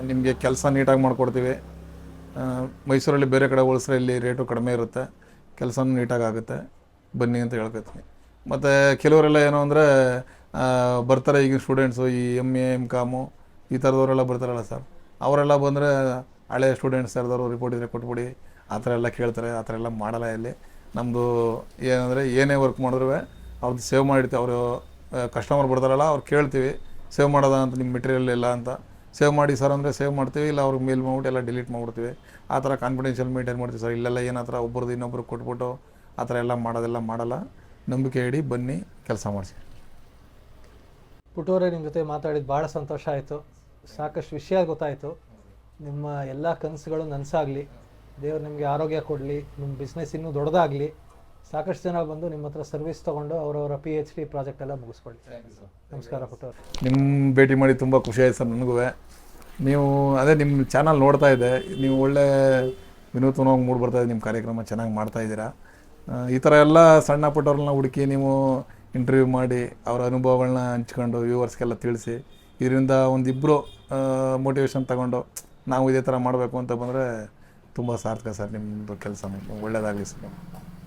ನಿಮಗೆ ಕೆಲಸ ನೀಟಾಗಿ ಮಾಡಿಕೊಡ್ತೀವಿ. ಮೈಸೂರಲ್ಲಿ ಬೇರೆ ಕಡೆ ಹೋಲಿಸ್ರೆ ಇಲ್ಲಿ ರೇಟು ಕಡಿಮೆ ಇರುತ್ತೆ. ಕೆಲಸನೂ ನೀಟಾಗಿ ಆಗುತ್ತೆ. ಬನ್ನಿ ಅಂತ ಹೇಳ್ಕೊತೀನಿ. ಮತ್ತು ಕೆಲವರೆಲ್ಲ ಏನು ಅಂದರೆ ಬರ್ತಾರೆ ಈಗಿನ ಸ್ಟೂಡೆಂಟ್ಸು, ಈ ಎಂ ಎ ಎಂ ಕಾಮು ಈ ಥರದವರೆಲ್ಲ ಬರ್ತಾರಲ್ಲ ಸರ್. ಅವರೆಲ್ಲ ಬಂದರೆ ಹಳೆ ಸ್ಟೂಡೆಂಟ್ಸ್ ಸರ್ದವರು ರಿಪೋರ್ಟ್ ಇದ್ರೆ ಕೊಟ್ಬಿಡಿ. ಆ ಥರ ಎಲ್ಲ ಕೇಳ್ತಾರೆ, ಆ ಥರ ಎಲ್ಲ ಮಾಡಲ್ಲ ಇಲ್ಲಿ. ನಮ್ಮದು ಏನಂದರೆ, ಏನೇ ವರ್ಕ್ ಮಾಡಿದ್ರು ಅವ್ರದ್ದು ಸೇವ್ ಮಾಡಿರ್ತೀವಿ. ಅವರು ಕಸ್ಟಮರ್ ಬರ್ತಾರಲ್ಲ, ಅವ್ರು ಕೇಳ್ತೀವಿ. ಸೇವ್ ಮಾಡೋದ ಅಂತ, ನಿಮ್ಮ ಮೆಟೀರಿಯಲ್ ಇಲ್ಲ ಅಂತ. ಸೇವ್ ಮಾಡಿ ಸರ್ ಅಂದರೆ ಸೇವ್ ಮಾಡ್ತೀವಿ, ಇಲ್ಲ ಅವ್ರಿಗೆ ಮೇಲ್ ಮಾಡ್ಬಿಟ್ಟು ಎಲ್ಲ ಡಿಲೀಟ್ ಮಾಡ್ಬಿಡ್ತೀವಿ. ಆ ಥರ ಕಾನ್ಫಿಡೆನ್ಷಿಯಲ್ ಮೇಂಟೈನ್ ಮಾಡ್ತೀವಿ ಸರ್. ಇಲ್ಲೆಲ್ಲ ಏನು ಆ ಒಬ್ಬರದ್ದು ಇನ್ನೊಬ್ರಿಗೆ ಕೊಟ್ಬಿಟ್ಟು ಆ ಥರ ಎಲ್ಲ ಮಾಡೋದೆಲ್ಲ ಮಾಡಲ್ಲ. ನಂಬಿಕೆ ಇಡಿ, ಬನ್ನಿ, ಕೆಲಸ ಮಾಡಿಸಿ. ಪುಟೋರೆ ನಿಮ್ಮ ಜೊತೆ ಮಾತಾಡಿದ್ದು ಭಾಳ ಸಂತೋಷ ಆಯಿತು. ಸಾಕಷ್ಟು ವಿಷಯ ಗೊತ್ತಾಯಿತು. ನಿಮ್ಮ ಎಲ್ಲ ಕನಸುಗಳು ನನಸಾಗಲಿ. ದೇವ್ರು ನಿಮಗೆ ಆರೋಗ್ಯ ಕೊಡಲಿ, ನಿಮ್ಮ ಬಿಸ್ನೆಸ್ ಇನ್ನೂ ದೊಡ್ಡದಾಗಲಿ. ಸಾಕಷ್ಟು ಜನ ಬಂದು ನಿಮ್ಮ ಹತ್ರ ಸರ್ವಿಸ್ ತೊಗೊಂಡು ಅವರವರ ಪಿ ಎಚ್ ಡಿ ಪ್ರಾಜೆಕ್ಟ್ ಎಲ್ಲ ಮುಗಿಸ್ಕೊಳ್ಳಿ. ನಮಸ್ಕಾರ ಪುಟ್ಟ ನಿಮ್ಮ ಭೇಟಿ ಮಾಡಿ ತುಂಬ ಖುಷಿ ಆಯ್ತು ಸರ್ ನನಗೂ ನೀವು ಅದೇ ನಿಮ್ಮ ಚಾನಲ್ ನೋಡ್ತಾ ಇದೆ. ನೀವು ಒಳ್ಳೆ ವಿನೂತನವಾಗಿ ಮೂಡ್ ಬರ್ತಾ ಇದೆ ನಿಮ್ಮ ಕಾರ್ಯಕ್ರಮ ಚೆನ್ನಾಗಿ ಮಾಡ್ತಾ ಇದ್ದೀರಾ. ಈ ಥರ ಎಲ್ಲ ಸಣ್ಣ ಪುಟ್ಟವ್ರನ್ನ ಹುಡುಕಿ ನೀವು ಇಂಟರ್ವ್ಯೂ ಮಾಡಿ ಅವರ ಅನುಭವಗಳನ್ನ ಹಂಚ್ಕೊಂಡು ವ್ಯೂವರ್ಸ್ಗೆಲ್ಲ ತಿಳಿಸಿ ಇದರಿಂದ ಒಂದಿಬ್ಬರು ಮೋಟಿವೇಶನ್ ತಗೊಂಡು ನಾವು ಇದೇ ಥರ ಮಾಡಬೇಕು ಅಂತ ಬಂದರೆ ತುಂಬ ಸಾರ್ಥಕ ಸರ್ ನಿಮ್ಮದು ಕೆಲಸ ಒಳ್ಳೆಯದಾಗಲಿ ಸರ್